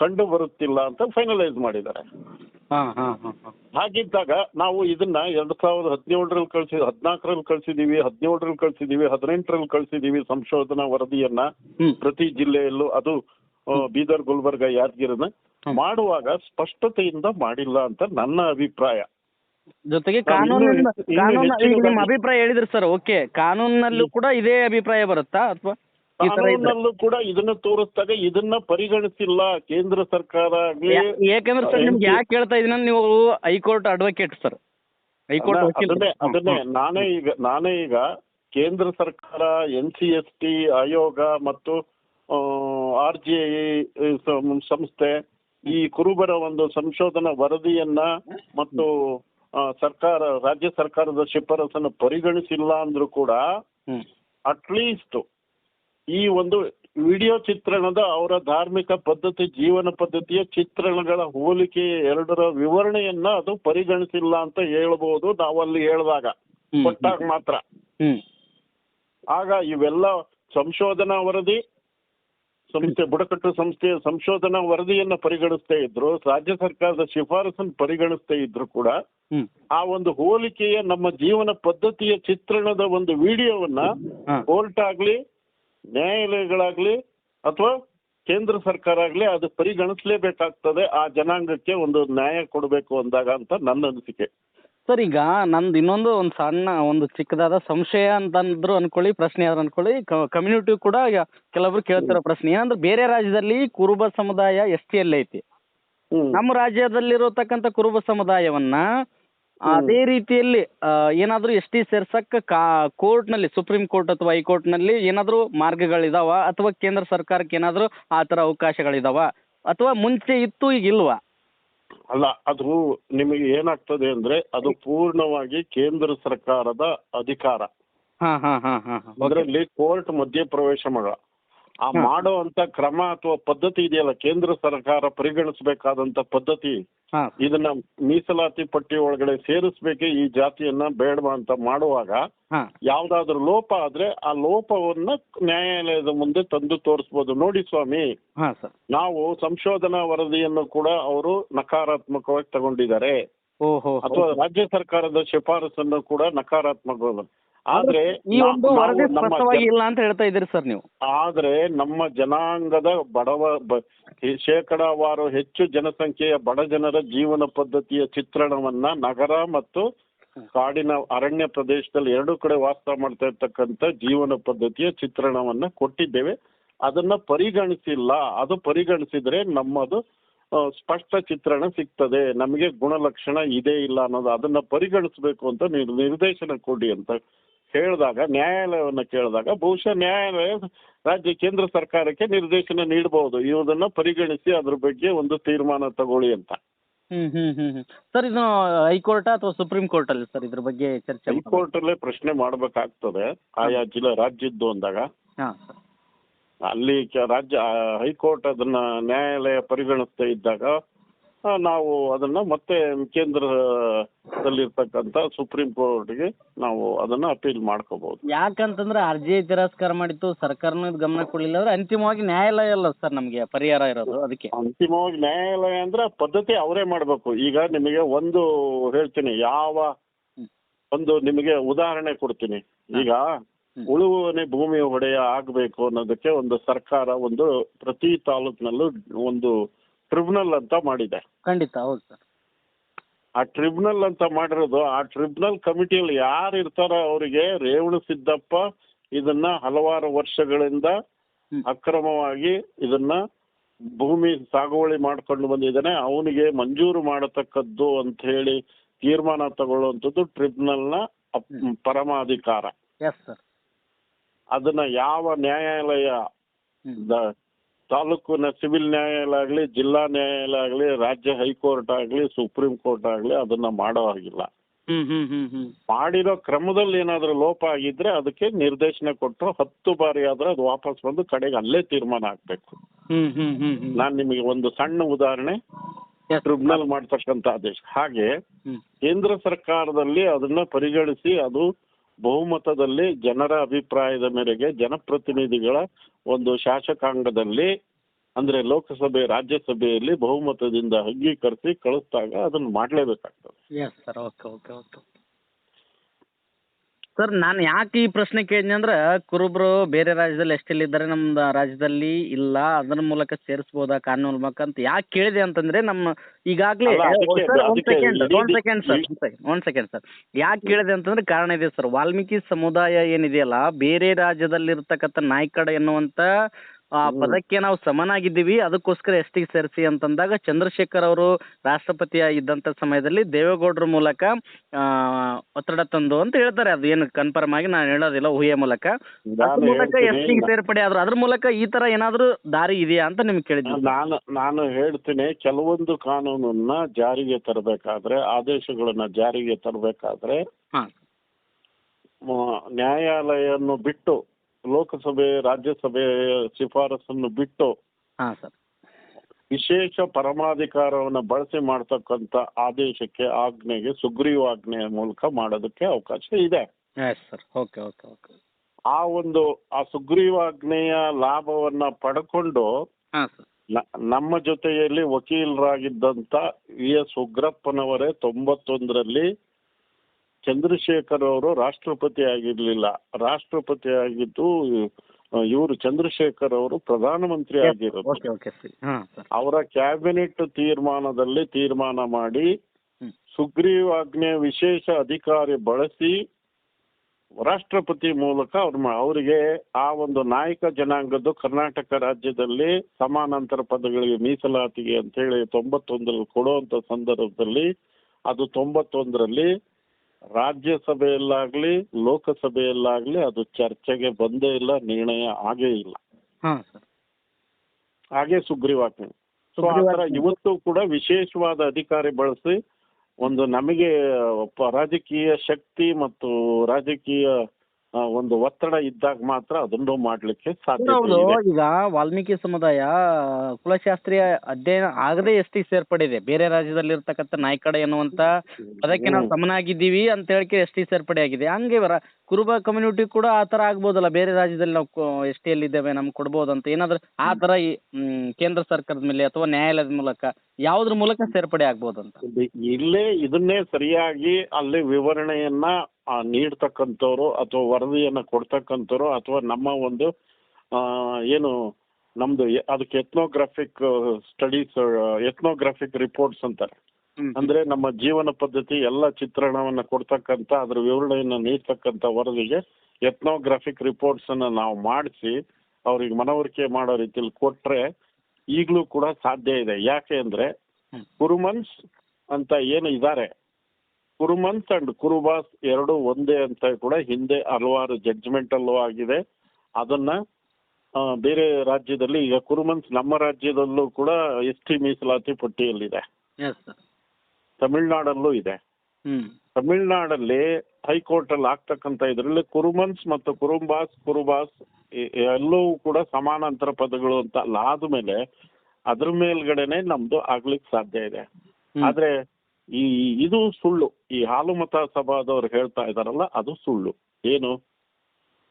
S2: ಕಂಡು ಬರುತ್ತಿಲ್ಲ ಅಂತ ಫೈನಲೈಸ್ ಮಾಡಿದ್ದಾರೆ.
S1: ಹಾಂ ಹಾಂ ಹಾಂ ಹಾಂ.
S2: ಹಾಗಿದ್ದಾಗ ನಾವು ಇದನ್ನ ಎರಡ್ ಸಾವಿರದ ಹದಿನೇಳರಲ್ಲಿ ಕಳಿಸಿ ಹದಿನಾಲ್ಕರಲ್ಲಿ ಕಳ್ಸಿದೀವಿ ಹದಿನೇಳರಲ್ಲಿ ಕಳಿಸಿದೀವಿ ಹದಿನೆಂಟರಲ್ಲಿ ಕಳಿಸಿದ್ದೀವಿ ಸಂಶೋಧನಾ ವರದಿಯನ್ನ ಪ್ರತಿ ಜಿಲ್ಲೆಯಲ್ಲೂ ಅದು ಬೀದರ್ ಗುಲ್ಬರ್ಗ ಯಾದಗಿರಿನ ಮಾಡುವಾಗ ಸ್ಪಷ್ಟತೆಯಿಂದ ಮಾಡಿಲ್ಲ ಅಂತ ನನ್ನ ಅಭಿಪ್ರಾಯ.
S1: ಜೊತೆಗೆ ಕಾನೂನಿನ ಕಾನೂನು ನಿಮ್ಮ ಅಭಿಪ್ರಾಯ ಹೇಳಿದ್ರಿ ಸರ್ ಓಕೆ. ಕಾನೂನಿನಲ್ಲೂ ಕೂಡ ಇದೇ ಅಭಿಪ್ರಾಯ ಬರುತ್ತಾ ಅಥವಾ
S2: ಕಾನೂನಲ್ಲೂ ಕೂಡ ಇದನ್ನ ತೋರಿಸಿದಾಗ ಇದನ್ನ ಪರಿಗಣಿಸಿಲ್ಲ ಕೇಂದ್ರ ಸರ್ಕಾರ. ಆಗ್ಲಿ
S1: ಯಾಕಂದ್ರೆ ಸರ್ ನಿಮ್ಗೆ ಯಾಕೆ ಹೇಳ್ತಾ ಇದೀನಿ ನೀವು ಹೈಕೋರ್ಟ್ ಅಡ್ವೊಕೇಟ್ ಸರ್. ಹೈಕೋರ್ಟ್
S2: ಅದನ್ನೇ ಅದನ್ನೇ ನಾನೇ ಈಗ ನಾನೇ ಈಗ ಕೇಂದ್ರ ಸರ್ಕಾರ ಎನ್ ಸಿ ಎಸ್ ಟಿ ಆಯೋಗ ಮತ್ತು ಆರ್ ಜಿ ಐ ಸಂಸ್ಥೆ ಈ ಕುರುಬರ ಒಂದು ಸಂಶೋಧನಾ ವರದಿಯನ್ನ ಮತ್ತು ಸರ್ಕಾರ ರಾಜ್ಯ ಸರ್ಕಾರದ ಶಿಫಾರಸನ್ನು ಪರಿಗಣಿಸಿಲ್ಲ ಅಂದ್ರೂ ಕೂಡ ಅಟ್ಲೀಸ್ಟ್ ಈ ಒಂದು ವಿಡಿಯೋ ಚಿತ್ರಣದ ಅವರ ಧಾರ್ಮಿಕ ಪದ್ಧತಿ ಜೀವನ ಪದ್ಧತಿಯ ಚಿತ್ರಣಗಳ ಹೋಲಿಕೆ ಎರಡರ ವಿವರಣೆಯನ್ನ ಅದು ಪರಿಗಣಿಸಿಲ್ಲ ಅಂತ ಹೇಳಬಹುದು ನಾವಲ್ಲಿ ಹೇಳಿದಾಗ. ಕೊಟ್ಟಾಗ ಮಾತ್ರ. ಆಗ ಇವೆಲ್ಲ ಸಂಶೋಧನಾ ವರದಿ ಸಂಸ್ಥೆ ಬುಡಕಟ್ಟು ಸಂಸ್ಥೆಯ ಸಂಶೋಧನಾ ವರದಿಯನ್ನ ಪರಿಗಣಿಸ್ತಾ ಇದ್ರು ರಾಜ್ಯ ಸರ್ಕಾರದ ಶಿಫಾರಸನ್ನು ಪರಿಗಣಿಸ್ತಾ ಇದ್ರು ಕೂಡ. ಆ ಒಂದು ಹೋಲಿಕೆಯ ನಮ್ಮ ಜೀವನ ಪದ್ಧತಿಯ ಚಿತ್ರಣದ ಒಂದು ವಿಡಿಯೋವನ್ನ ಕೋರ್ಟ್ ಆಗ್ಲಿ ನ್ಯಾಯಾಲಯಗಳಾಗ್ಲಿ ಅಥವಾ ಕೇಂದ್ರ ಸರ್ಕಾರ ಆಗ್ಲಿ ಅದು ಪರಿಗಣಿಸಲೇಬೇಕಾಗ್ತದೆ ಆ ಜನಾಂಗಕ್ಕೆ ಒಂದು ನ್ಯಾಯ ಕೊಡಬೇಕು ಅಂದಾಗ ಅಂತ ನನ್ನ ಅನಿಸಿಕೆ.
S1: ಸರ್ ಈಗ ನಂದು ಇನ್ನೊಂದು ಒಂದು ಸಣ್ಣ ಒಂದು ಚಿಕ್ಕದಾದ ಸಂಶಯ ಅಂತಂದ್ರು ಅನ್ಕೊಳ್ಳಿ ಪ್ರಶ್ನೆ ಆದ್ರೆ ಅನ್ಕೊಳ್ಳಿ. ಕಮ್ಯುನಿಟಿ ಕೂಡ ಈಗ ಕೆಲವೊಬ್ರು ಕೇಳ್ತಿರೋ ಪ್ರಶ್ನೆ. ಏನಂದ್ರೆ ಬೇರೆ ರಾಜ್ಯದಲ್ಲಿ ಕುರುಬ ಸಮುದಾಯ ಎಸ್ ಟಿಯಲ್ಲಿ ಐತಿ. ನಮ್ಮ ರಾಜ್ಯದಲ್ಲಿರತಕ್ಕಂಥ ಕುರುಬ ಸಮುದಾಯವನ್ನ ಅದೇ ರೀತಿಯಲ್ಲಿ ಏನಾದರೂ ಎಸ್ ಟಿ ಸೇರ್ಸಕ್ಕೆ ಕಾ ಕೋರ್ಟ್ನಲ್ಲಿ ಸುಪ್ರೀಂ ಕೋರ್ಟ್ ಅಥವಾ ಹೈಕೋರ್ಟ್ನಲ್ಲಿ ಏನಾದರೂ ಮಾರ್ಗಗಳಿದಾವ? ಅಥವಾ ಕೇಂದ್ರ ಸರ್ಕಾರಕ್ಕೆ ಏನಾದರೂ ಆ ಥರ ಅವಕಾಶಗಳಿದಾವ? ಅಥವಾ ಮುಂಚೆ ಇತ್ತು ಈಗ ಇಲ್ವಾ?
S2: ಅಲ್ಲ ಅದು ನಿಮಗೆ ಏನಾಗ್ತದೆ ಅಂದ್ರೆ ಅದು ಪೂರ್ಣವಾಗಿ ಕೇಂದ್ರ ಸರ್ಕಾರದ ಅಧಿಕಾರ.
S1: ಹಾಂ ಹಾಂ ಹಾಂ ಹಾಂ ಹಾಂ.
S2: ಅದರಲ್ಲಿ ಕೋರ್ಟ್ ಮಧ್ಯಪ್ರವೇಶ ಮಾಡ ಆ
S1: ಮಾಡುವಂತ
S2: ಮಾಡೋ ಅಂತ ಕ್ರಮ ಅಥವಾ ಪದ್ಧತಿ ಇದೆಯಲ್ಲ ಕೇಂದ್ರ ಸರ್ಕಾರ ಪರಿಗಣಿಸಬೇಕಾದಂತ ಪದ್ಧತಿ ಇದನ್ನ ಮೀಸಲಾತಿ ಪಟ್ಟಿ ಒಳಗಡೆ ಸೇರಿಸ್ಬೇಕೆ ಈ ಜಾತಿಯನ್ನ ಬೇಡವಾ ಅಂತ ಮಾಡುವಾಗ ಯಾವ್ದಾದ್ರು ಲೋಪ ಆದ್ರೆ ಆ ಲೋಪವನ್ನ ನ್ಯಾಯಾಲಯದ ಮುಂದೆ ತಂದು ತೋರಿಸಬಹುದು ನೋಡಿ ಸ್ವಾಮಿ ನಾವು ಸಂಶೋಧನಾ ವರದಿಯನ್ನು ಕೂಡ ಅವರು ನಕಾರಾತ್ಮಕವಾಗಿ ತಗೊಂಡಿದ್ದಾರೆ. ಅಥವಾ ರಾಜ್ಯ ಸರ್ಕಾರದ ಶಿಫಾರಸನ್ನು ಕೂಡ ನಕಾರಾತ್ಮಕ ಆದ್ರೆ
S1: ಈ ಒಂದು ವರದಿ ಸ್ಪಷ್ಟವಾಗಿ ಇಲ್ಲ ಅಂತ ಹೇಳ್ತಾ ಇದ್ದೀರಿ ಸರ್ ನೀವು.
S2: ಆದ್ರೆ ನಮ್ಮ ಜನಾಂಗದ ಬಡವ ಶೇಕಡಾವಾರು ಹೆಚ್ಚು ಜನಸಂಖ್ಯೆಯ ಬಡ ಜನರ ಜೀವನ ಪದ್ಧತಿಯ ಚಿತ್ರಣವನ್ನ ನಗರ ಮತ್ತು ಕಾಡಿನ ಅರಣ್ಯ ಪ್ರದೇಶದಲ್ಲಿ ಎರಡು ಕಡೆ ವಾಸ ಮಾಡ್ತಾ ಇರ್ತಕ್ಕಂಥ ಜೀವನ ಪದ್ಧತಿಯ ಚಿತ್ರಣವನ್ನ ಕೊಟ್ಟಿದ್ದೇವೆ. ಅದನ್ನ ಪರಿಗಣಿಸಿಲ್ಲ. ಅದು ಪರಿಗಣಿಸಿದ್ರೆ ನಮ್ಮದು ಸ್ಪಷ್ಟ ಚಿತ್ರಣ ಸಿಗ್ತದೆ. ನಮಗೆ ಗುಣಲಕ್ಷಣ ಇದೆ ಇಲ್ಲ ಅನ್ನೋದು ಅದನ್ನ ಪರಿಗಣಿಸಬೇಕು ಅಂತ ನೀವು ನಿರ್ದೇಶನ ಕೊಡಿ ಅಂತ ಹೇಳಿದಾಗ ನ್ಯಾಯಾಲಯವನ್ನ ಕೇಳಿದಾಗ ಬಹುಶಃ ನ್ಯಾಯಾಲಯ ರಾಜ್ಯ ಕೇಂದ್ರ ಸರ್ಕಾರಕ್ಕೆ ನಿರ್ದೇಶನ ನೀಡಬಹುದು ಇವುದನ್ನ ಪರಿಗಣಿಸಿ ಅದ್ರ ಬಗ್ಗೆ ಒಂದು ತೀರ್ಮಾನ ತಗೊಳ್ಳಿ ಅಂತ.
S1: ಹ್ಮ್ ಹ್ಮ್ ಹ್ಮ್ ಹ್ಮ್. ಸರ್ ಇದು ಹೈಕೋರ್ಟ್ ಅಥವಾ ಸುಪ್ರೀಂ ಕೋರ್ಟ್ ಅಲ್ಲಿ ಸರ್ ಇದ್ರ ಬಗ್ಗೆ ಚರ್ಚೆ?
S2: ಹೈಕೋರ್ಟ್ ಅಲ್ಲೇ ಪ್ರಶ್ನೆ ಮಾಡ್ಬೇಕಾಗ್ತದೆ. ಆಯಾ ಜಿಲ್ಲಾ ರಾಜ್ಯದ್ದು ಅಂದಾಗ.
S1: ಹಾಂ. ಸರ್
S2: ಅಲ್ಲಿ ರಾಜ್ಯ ಹೈಕೋರ್ಟ್ ಅದನ್ನ ನ್ಯಾಯಾಲಯ ಪರಿಗಣಿಸ್ತಾ ಇದ್ದಾಗ ನಾವು ಅದನ್ನ ಮತ್ತೆ ಕೇಂದ್ರದಲ್ಲಿರ್ತಕ್ಕಂಥ ಸುಪ್ರೀಂ ಕೋರ್ಟ್ಗೆ ನಾವು ಅದನ್ನ ಅಪೀಲ್ ಮಾಡ್ಕೋಬಹುದು
S1: ಯಾಕಂತಂದ್ರೆ ಅರ್ಜಿ ತಿರಸ್ಕಾರ ಮಾಡಿತ್ತು ಸರ್ಕಾರನೂ ಗಮನ ಕೊಡಲಿಲ್ಲ ಅಂದ್ರೆ ಅಂತಿಮವಾಗಿ ನ್ಯಾಯಾಲಯ ಅಲ್ಲ ಸರ್ ನಮಗೆ ಪರಿಹಾರ ಇರೋದು ಅದಕ್ಕೆ.
S2: ಅಂತಿಮವಾಗಿ ನ್ಯಾಯಾಲಯ ಅಂದ್ರೆ ಪದ್ಧತಿ ಅವರೇ ಮಾಡಬೇಕು. ಈಗ ನಿಮಗೆ ಒಂದು ಹೇಳ್ತೀನಿ ಯಾವ ಒಂದು ನಿಮಗೆ ಉದಾಹರಣೆ ಕೊಡ್ತೀನಿ. ಈಗ. ಉಳುವನೆ ಭೂಮಿ ಒಡೆಯ ಆಗಬೇಕು ಅನ್ನೋದಕ್ಕೆ ಒಂದು ಸರ್ಕಾರ ಒಂದು ಪ್ರತಿ ತಾಲೂಕಿನಲ್ಲೂ ಒಂದು ಟ್ರಿಬ್ಯುನಲ್ ಅಂತ ಮಾಡಿದೆ
S1: ಖಂಡಿತ ಹೌದು ಸರ್.
S2: ಆ ಟ್ರಿಬ್ಯುನಲ್ ಅಂತ ಮಾಡಿರೋದು ಆ ಟ್ರಿಬ್ಯುನಲ್ ಕಮಿಟಿಯಲ್ಲಿ ಯಾರು ಇರ್ತಾರೋ ಅವರಿಗೆ ರೇವಣ ಸಿದ್ದಪ್ಪ ಇದನ್ನ ಹಲವಾರು ವರ್ಷಗಳಿಂದ ಅಕ್ರಮವಾಗಿ ಇದನ್ನ ಭೂಮಿ ಸಾಗುವಳಿ ಮಾಡ್ಕೊಂಡು ಬಂದಿದ್ದಾನೆ. ಅವನಿಗೆ ಮಂಜೂರು ಮಾಡತಕ್ಕದ್ದು ಅಂತ ಹೇಳಿ ತೀರ್ಮಾನ ತಗೊಳ್ಳುವಂಥದ್ದು ಟ್ರಿಬ್ಯುನಲ್ನ. ಪರಮಾಧಿಕಾರ. ಅದನ್ನ ಯಾವ ನ್ಯಾಯಾಲಯ ತಾಲೂಕಿನ ಸಿವಿಲ್ ನ್ಯಾಯಾಲಯ ಆಗಲಿ ಜಿಲ್ಲಾ ನ್ಯಾಯಾಲಯ ಆಗಲಿ ರಾಜ್ಯ ಹೈಕೋರ್ಟ್ ಆಗಲಿ ಸುಪ್ರೀಂ ಕೋರ್ಟ್ ಆಗಲಿ ಅದನ್ನ ಮಾಡೋ ಹಾಗಿಲ್ಲ.
S1: ಹ್ಮ್ ಹ್ಮ್ ಹ್ಮ್ ಹ್ಮ್.
S2: ಮಾಡಿರೋ ಕ್ರಮದಲ್ಲಿ ಏನಾದರೂ ಲೋಪ ಆಗಿದ್ರೆ ಅದಕ್ಕೆ ನಿರ್ದೇಶನ ಕೊಟ್ಟರು ಹತ್ತು ಬಾರಿ ಆದ್ರೆ ಅದು ವಾಪಸ್ ಬಂದು ಕಡೆಗೆ ಅಲ್ಲೇ ತೀರ್ಮಾನ ಆಗ್ಬೇಕು
S1: ಹ್ಮ್ ಹ್ಮ್ ಹ್ಮ್ ಹ್ಮ್.
S2: ನಾನು ನಿಮಗೆ ಒಂದು ಸಣ್ಣ ಉದಾಹರಣೆ
S1: Yes.
S2: ಟ್ರಿಬ್ಯುನಲ್ ಮಾಡ್ತಕ್ಕಂಥ ಆದೇಶ. ಹಾಗೆ
S1: ಹ್ಮ್.
S2: ಕೇಂದ್ರ ಸರ್ಕಾರದಲ್ಲಿ ಅದನ್ನ ಪರಿಗಣಿಸಿ ಅದು ಬಹುಮತದಲ್ಲಿ ಜನರ ಅಭಿಪ್ರಾಯದ ಮೇರೆಗೆ ಜನಪ್ರತಿನಿಧಿಗಳ ಒಂದು ಶಾಸಕಾಂಗದಲ್ಲಿ, ಅಂದ್ರೆ ಲೋಕಸಭೆ, ರಾಜ್ಯಸಭೆಯಲ್ಲಿ ಬಹುಮತದಿಂದ ಅಂಗೀಕರಿಸಿ ಕಳಿಸಿದಾಗ ಅದನ್ನ ಮಾಡಲೇಬೇಕಾಗ್ತದೆ.
S1: ಸರ್ ನಾನು ಯಾಕೆ ಈ ಪ್ರಶ್ನೆ ಕೇಳಿದ್ನಿ ಅಂದ್ರೆ ಕುರುಬರು ಬೇರೆ ರಾಜ್ಯದಲ್ಲಿ ಎಷ್ಟೆಲ್ಲಿದ್ದಾರೆ ನಮ್ಮ ರಾಜ್ಯದಲ್ಲಿ ಇಲ್ಲ ಅದರ ಮೂಲಕ ಸೇರಿಸ್ಬೋದಾ ಕಾನೂನು ಮೂಲಕ ಅಂತ ಯಾಕೆ ಕೇಳಿದೆ ಅಂತಂದ್ರೆ ನಮ್ಮ ಈಗಾಗಲೇ
S2: ಒಂದ್
S1: ಸರ್ ಒಂದು ಸೆಕೆಂಡ್
S2: ಇಡೀ-
S1: ಒಂದು ಸೆಕೆಂಡ್ ಸರ್ ಒಂದು ಸೆಕೆಂಡ್ ಸರ್. ಯಾಕೆ ಕೇಳಿದೆ ಅಂತಂದ್ರೆ ಕಾರಣ ಇದೆ ಸರ್ ವಾಲ್ಮೀಕಿ ಸಮುದಾಯ ಏನಿದೆಯಲ್ಲ ಬೇರೆ ರಾಜ್ಯದಲ್ಲಿರ್ತಕ್ಕಂಥ ನಾಯ್ಕಡ ಎನ್ನುವಂಥ ಆ ಪದಕ್ಕೆ ನಾವು ಸಮನಾಗಿದ್ದೀವಿ. ಅದಕ್ಕೋಸ್ಕರ ಎಸ್ ಟಿ ಸೇರಿಸಿ ಅಂತಂದಾಗ ಚಂದ್ರಶೇಖರ್ ಅವರು ರಾಷ್ಟ್ರಪತಿ ಇದ್ದಂಥ ಸಮಯದಲ್ಲಿ ದೇವೇಗೌಡರ ಮೂಲಕ ಆ, ಒತ್ತಡ ತಂದು ಅಂತ ಹೇಳ್ತಾರೆ. ಅದು ಏನು ಕನ್ಫರ್ಮ್ ಆಗಿ ನಾನು ಹೇಳೋದಿಲ್ಲ ಊಹೆ ಮೂಲಕ. ಅದ್ರ ಮೂಲಕ ಎಸ್ ಟಿಗೆ ಸೇರ್ಪಡೆ ಆದ್ರು ಅದ್ರ ಮೂಲಕ ಈ ತರ ಏನಾದ್ರು ದಾರಿ ಇದೆಯಾ ಅಂತ ನಿಮ್ಗೆ ಕೇಳಿದ್ವಿ.
S2: ನಾನು ನಾನು ಹೇಳ್ತೀನಿ ಕೆಲವೊಂದು ಕಾನೂನನ್ನ ಜಾರಿಗೆ ತರಬೇಕಾದ್ರೆ ಆದೇಶಗಳನ್ನ ಜಾರಿಗೆ ತರಬೇಕಾದ್ರೆ
S1: ಹಾಂ.
S2: ನ್ಯಾಯಾಲಯವನ್ನು ಬಿಟ್ಟು ಲೋಕಸಭೆ ರಾಜ್ಯಸಭೆ ಶಿಫಾರಸನ್ನು ಬಿಟ್ಟು
S1: ಹಾಂ ಸರ್.
S2: ವಿಶೇಷ ಪರಮಾಧಿಕಾರವನ್ನು ಬಳಸಿ ಮಾಡ್ತಕ್ಕಂಥ ಆದೇಶಕ್ಕೆ ಆಜ್ಞೆಗೆ ಸುಗ್ರೀವಾಜ್ಞೆಯ ಮೂಲಕ ಮಾಡೋದಕ್ಕೆ ಅವಕಾಶ ಇದೆ.
S1: Yes sir okay okay okay
S2: ಆ ಒಂದು ಆ ಸುಗ್ರೀವಾಜ್ಞೆಯ ಲಾಭವನ್ನ ಪಡ್ಕೊಂಡು
S1: ಹಾಂ ಸರ್.
S2: ನ- ನಮ್ಮ ಜೊತೆಯಲ್ಲಿ ವಕೀಲರಾಗಿದ್ದಂತ ವಿ ಎಸ್ ಉಗ್ರಪ್ಪನವರೇ ತೊಂಬತ್ತೊಂದರಲ್ಲಿ ಚಂದ್ರಶೇಖರ್ ಅವರು ರಾಷ್ಟ್ರಪತಿ ಆಗಿರ್ಲಿಲ್ಲ. ರಾಷ್ಟ್ರಪತಿ ಆಗಿದ್ದು ಇವರು ಚಂದ್ರಶೇಖರ್ ಅವರು ಪ್ರಧಾನಮಂತ್ರಿ ಆಗಿರೋದು. ಅವರ ಕ್ಯಾಬಿನೆಟ್ ತೀರ್ಮಾನದಲ್ಲಿ ತೀರ್ಮಾನ ಮಾಡಿ. ಸುಗ್ರೀವಾಜ್ಞೆ ವಿಶೇಷ ಅಧಿಕಾರಿ ಬಳಸಿ ರಾಷ್ಟ್ರಪತಿ ಮೂಲಕ ಅವ್ರ ಅವರಿಗೆ ಆ ಒಂದು ನಾಯಕ ಜನಾಂಗದ್ದು ಕರ್ನಾಟಕ ರಾಜ್ಯದಲ್ಲಿ ಸಮಾನಾಂತರ ಪದಗಳಿಗೆ ಮೀಸಲಾತಿಗೆ ಅಂತ ಹೇಳಿ ತೊಂಬತ್ತೊಂದರಲ್ಲಿ ಕೊಡುವಂತ ಸಂದರ್ಭದಲ್ಲಿ ಅದು ತೊಂಬತ್ತೊಂದರಲ್ಲಿ ರಾಜ್ಯಸಭೆಯಲ್ಲಾಗ್ಲಿ ಲೋಕಸಭೆಯಲ್ಲಾಗ್ಲಿ ಅದು ಚರ್ಚೆಗೆ ಬಂದೇ ಇಲ್ಲ ನಿರ್ಣಯ ಆಗೇ ಇಲ್ಲ. ಹಾಗೆ ಸುಗ್ರೀವಾಜ್ಞೆ. ಸೊ ಇವತ್ತು ಕೂಡ ವಿಶೇಷವಾದ ಅಧಿಕಾರಿ ಬಳಸಿ ಒಂದು ನಮಗೆ ರಾಜಕೀಯ ಶಕ್ತಿ ಮತ್ತು ರಾಜಕೀಯ ಆ, ಒಂದು ಒತ್ತಡ ಇದ್ದಾಗ ಮಾತ್ರ ಅದನ್ನು ಮಾಡ್ಲಿಕ್ಕೆ ಸಾಧ್ಯ
S1: ಹೌದು ಈಗ ವಾಲ್ಮೀಕಿ ಸಮುದಾಯ ಕುಲಶಾಸ್ತ್ರೀಯ ಅಧ್ಯಯನ ಆಗದೆ ಎಸ್ ಸೇರ್ಪಡೆ ಸೇರ್ಪಡಿದೆ ಬೇರೆ ರಾಜ್ಯದಲ್ಲಿ ಇರ್ತಕ್ಕಂಥ ನಾಯ್ಕಡ ಎನ್ನುವಂತ ಅದಕ್ಕೆ ನಾವು ಸಮನಾಗಿದ್ದೀವಿ ಅಂತ ಹೇಳಿಕೆ ಎಸ್ ಟಿ ಸೇರ್ಪಡೆ ಆಗಿದೆ ಹಂಗೆ ವರ ಕುರುಬ ಕಮ್ಯುನಿಟಿ ಕೂಡ ಆ ತರ ಆಗ್ಬೋದಲ್ಲ? ಬೇರೆ ರಾಜ್ಯದಲ್ಲಿ ನಾವು ಎಸ್ ಟಿಯಲ್ಲಿ ಇದ್ದೇವೆ ನಮ್ಗೆ ಕೊಡ್ಬೋದು ಅಂತ? ಏನಾದ್ರೂ ಆ ತರ ಈ ಮ್, ಕೇಂದ್ರ ಸರ್ಕಾರದ ಮೇಲೆ ಅಥವಾ ನ್ಯಾಯಾಲಯದ ಮೂಲಕ ಯಾವ್ದ್ರ ಮೂಲಕ ಸೇರ್ಪಡೆ ಆಗ್ಬೋದಂತ?
S2: ಇಲ್ಲೇ ಇದನ್ನೇ ಸರಿಯಾಗಿ ಅಲ್ಲಿ ವಿವರಣೆಯನ್ನ ನೀಡ್ತಕ್ಕಂಥವ್ರು ಅಥವಾ ವರದಿಯನ್ನ ಕೊಡ್ತಕ್ಕಂಥವ್ರು ಅಥವಾ ನಮ್ಮ ಒಂದು ಏನು ನಮ್ದು ಅದಕ್ಕೆ ಎತ್ನೋಗ್ರಾಫಿಕ್ ಸ್ಟಡೀಸ್ ಎತ್ನೋಗ್ರಾಫಿಕ್ ರಿಪೋರ್ಟ್ಸ್ ಅಂತಾರೆ. ಅಂದ್ರೆ ನಮ್ಮ ಜೀವನ ಪದ್ಧತಿ ಎಲ್ಲ ಚಿತ್ರಣವನ್ನ ಕೊಡ್ತಕ್ಕಂಥ ಅದ್ರ ವಿವರಣೆಯನ್ನ ನೀಡ್ತಕ್ಕಂಥ ವರದಿಗೆ ಎತ್ನೋಗ್ರಾಫಿಕ್ ರಿಪೋರ್ಟ್ಸ್ ಅನ್ನ ನಾವು ಮಾಡಿಸಿ ಅವ್ರಿಗೆ ಮನವರಿಕೆ ಮಾಡೋ ರೀತಿಯಲ್ಲಿ ಕೊಟ್ರೆ ಈಗಲೂ ಕೂಡ ಸಾಧ್ಯ ಇದೆ. ಯಾಕೆ ಅಂದ್ರೆ. ಕುರುಮನ್ಸ್ ಅಂತ ಏನು ಇದ್ದಾರೆ ಕುರುಮನ್ಸ್ ಅಂಡ್ ಕುರುಬಾಸ್ ಎರಡು ಒಂದೇ ಅಂತ ಕೂಡ ಹಿಂದೆ ಹಲವಾರು ಜಡ್ಜ್ಮೆಂಟ್ ಅಲ್ಲೂ ಆಗಿದೆ. ಅದನ್ನ ಬೇರೆ ರಾಜ್ಯದಲ್ಲಿ ಈಗ ಕುರುಮಂತ್ ನಮ್ಮ ರಾಜ್ಯದಲ್ಲೂ ಕೂಡ ಎಸ್ ಟಿ ಮೀಸಲಾತಿ ಪಟ್ಟಿಯಲ್ಲಿದೆ. ತಮಿಳ್ನಾಡಲ್ಲೂ ಇದೆ. ತಮಿಳ್ನಾಡಲ್ಲಿ ಹೈಕೋರ್ಟ್ ಅಲ್ಲಿ ಆಗ್ತಕ್ಕಂತ ಇದರಲ್ಲಿ ಕುರುಮನ್ಸ್ ಮತ್ತು ಕುರುಂಬಾಸ್ ಕುರುಬಾಸ್ ಎಲ್ಲವೂ ಕೂಡ ಸಮಾನಾಂತರ ಪದಗಳು ಅಂತ ಅಲ್ಲ. ಆದ್ಮೇಲೆ ಅದ್ರ ಮೇಲ್ಗಡೆನೆ ನಮ್ದು ಆಗ್ಲಿಕ್ಕೆ ಸಾಧ್ಯ ಇದೆ. ಆದ್ರೆ ಈ ಇದು ಸುಳ್ಳು. ಈ ಹಾಲುಮತ ಸಭಾದವ್ರು ಹೇಳ್ತಾ ಇದಾರಲ್ಲ ಅದು ಸುಳ್ಳು. ಏನು?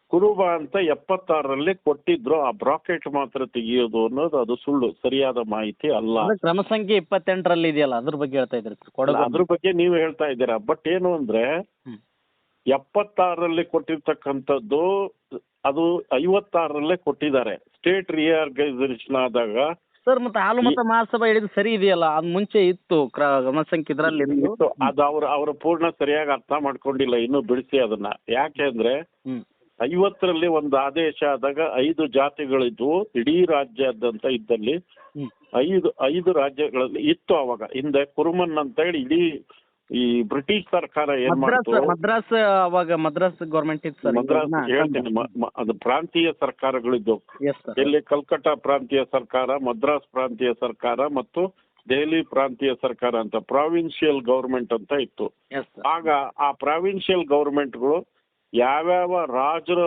S2: ಕುರುಬ ಅಂತ ಎಪ್ಪತ್ತಾರರಲ್ಲಿ ಕೊಟ್ಟಿದ್ರು ಆ ಬ್ರಾಕೆಟ್ ಮಾತ್ರ ತೆಗೆಯೋದು ಅನ್ನೋದು ಅದು ಸುಳ್ಳು. ಸರಿಯಾದ ಮಾಹಿತಿ ಅಲ್ಲ.
S1: ಕ್ರಮ ಸಂಖ್ಯೆ ಇಪ್ಪತ್ತೆಂಟರಲ್ಲಿ ಇದೆಯಲ್ಲ ಅದ್ರ ಬಗ್ಗೆ ಹೇಳ್ತಾ ಇದ್ರಿ
S2: ಅದ್ರ ಬಗ್ಗೆ ನೀವು ಹೇಳ್ತಾ ಇದ್ದೀರಾ? ಬಟ್ ಏನು ಅಂದ್ರೆ. ಎಪ್ಪತ್ತಾರರಲ್ಲಿ ಕೊಟ್ಟಿರ್ತಕ್ಕಂಥದ್ದು ಅದು ಐವತ್ತಾರರಲ್ಲೇ ಕೊಟ್ಟಿದ್ದಾರೆ. ಸ್ಟೇಟ್ ರಿಆರ್ಗನೈಸೇಷನ್ ಆದಾಗ
S1: ಸರ್ ಮತ್ತೆ ಹಾಲುಮತ ಮಹಾಸಭಾ ಹೇಳಿದ್ ಸರಿ ಇದೆಯಲ್ಲ? ಅದ್ ಮುಂಚೆ ಇತ್ತು ಕ್ರ- ಕ್ರಮ ಸಂಖ್ಯೆ ಇದ್ರಲ್ಲಿ
S2: ಇತ್ತು. ಅದು ಅವ್ರ ಅವ್ರ ಪೂರ್ಣ ಸರಿಯಾಗಿ ಅರ್ಥ ಮಾಡ್ಕೊಂಡಿಲ್ಲ ಇನ್ನು ಬಿಡಿಸಿ ಅದನ್ನ. ಯಾಕೆ ಅಂದ್ರೆ
S1: ಹ್ಮ್.
S2: ಐವತ್ತರಲ್ಲಿ ಒಂದು ಆದೇಶ ಆದಾಗ ಐದು ಜಾತಿಗಳಿದ್ವು ಇಡೀ ರಾಜ್ಯದಂತ ಇದ್ದಲ್ಲಿ
S1: ಹ್ಮ್.
S2: ಐದು ಐದು ರಾಜ್ಯಗಳಲ್ಲಿ ಇತ್ತು ಅವಾಗ. ಹಿಂದೆ ಕುರುಮನ್ ಅಂತ ಹೇಳಿ ಇಡೀ ಈ ಬ್ರಿಟಿಷ್ ಸರ್ಕಾರ ಏನ್
S1: ಮದ್ರಾಸ್
S2: ಮಾಡ್ತು?
S1: ಮದ್ರಾಸ್ ಅವಾಗ ಮದ್ರಾಸ್ ಗೌರ್ಮೆಂಟ್ ಇತ್ತು ಸರ್
S2: ಮದ್ರಾಸ್ ಹೇಳ್ತೀನಿ ಮ- ಮ- ಅದು ಪ್ರಾಂತೀಯ ಸರ್ಕಾರಗಳಿದ್ದು.
S1: ಎಸ್ ಸರ್
S2: ಎಲ್ಲಿ ಕಲ್ಕಟ್ಟ ಪ್ರಾಂತೀಯ ಸರ್ಕಾರ ಮದ್ರಾಸ್ ಪ್ರಾಂತೀಯ ಸರ್ಕಾರ ಮತ್ತು ದೆಹಲಿ ಪ್ರಾಂತೀಯ ಸರ್ಕಾರ ಅಂತ ಪ್ರಾವಿನ್ಷಿಯಲ್ ಗೌರ್ಮೆಂಟ್ ಅಂತ ಇತ್ತು.
S1: ಎಸ್ ಸರ್
S2: ಆಗ ಆ ಪ್ರಾವಿನ್ಷಿಯಲ್ ಗೌರ್ಮೆಂಟ್ಗಳು ಯಾವ್ಯಾವ ರಾಜರ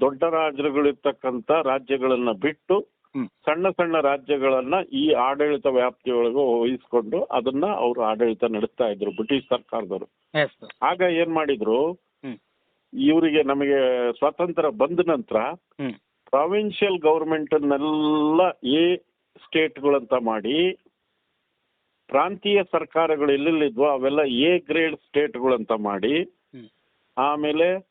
S2: ದೊಡ್ಡ ರಾಜರುಗಳಿರ್ತಕ್ಕಂಥ ರಾಜ್ಯಗಳನ್ನ ಬಿಟ್ಟು ಸಣ್ಣ ಸಣ್ಣ ರಾಜ್ಯಗಳನ್ನ ಈ ಆಡಳಿತ ವ್ಯಾಪ್ತಿಯೊಳಗೆ ವಹಿಸ್ಕೊಂಡು ಅದನ್ನ ಅವರು ಆಡಳಿತ ನಡೆಸ್ತಾ ಇದ್ರು ಬ್ರಿಟಿಷ್ ಸರ್ಕಾರದವರು. ಆಗ ಏನ್ ಮಾಡಿದ್ರು? ಇವರಿಗೆ ನಮಗೆ ಸ್ವಾತಂತ್ರ್ಯ ಬಂದ ನಂತರ ಪ್ರಾವಿನ್ಷಿಯಲ್ ಗೌರ್ಮೆಂಟ್ ಅನ್ನೆಲ್ಲ ಎ ಸ್ಟೇಟ್ಗಳಂತ ಮಾಡಿ ಪ್ರಾಂತೀಯ ಸರ್ಕಾರಗಳು ಎಲ್ಲೆಲ್ಲಿದ್ವೋ ಅವೆಲ್ಲ ಎ ಗ್ರೇಡ್ ಸ್ಟೇಟ್ಗಳಂತ ಮಾಡಿ ಆಮೇಲೆ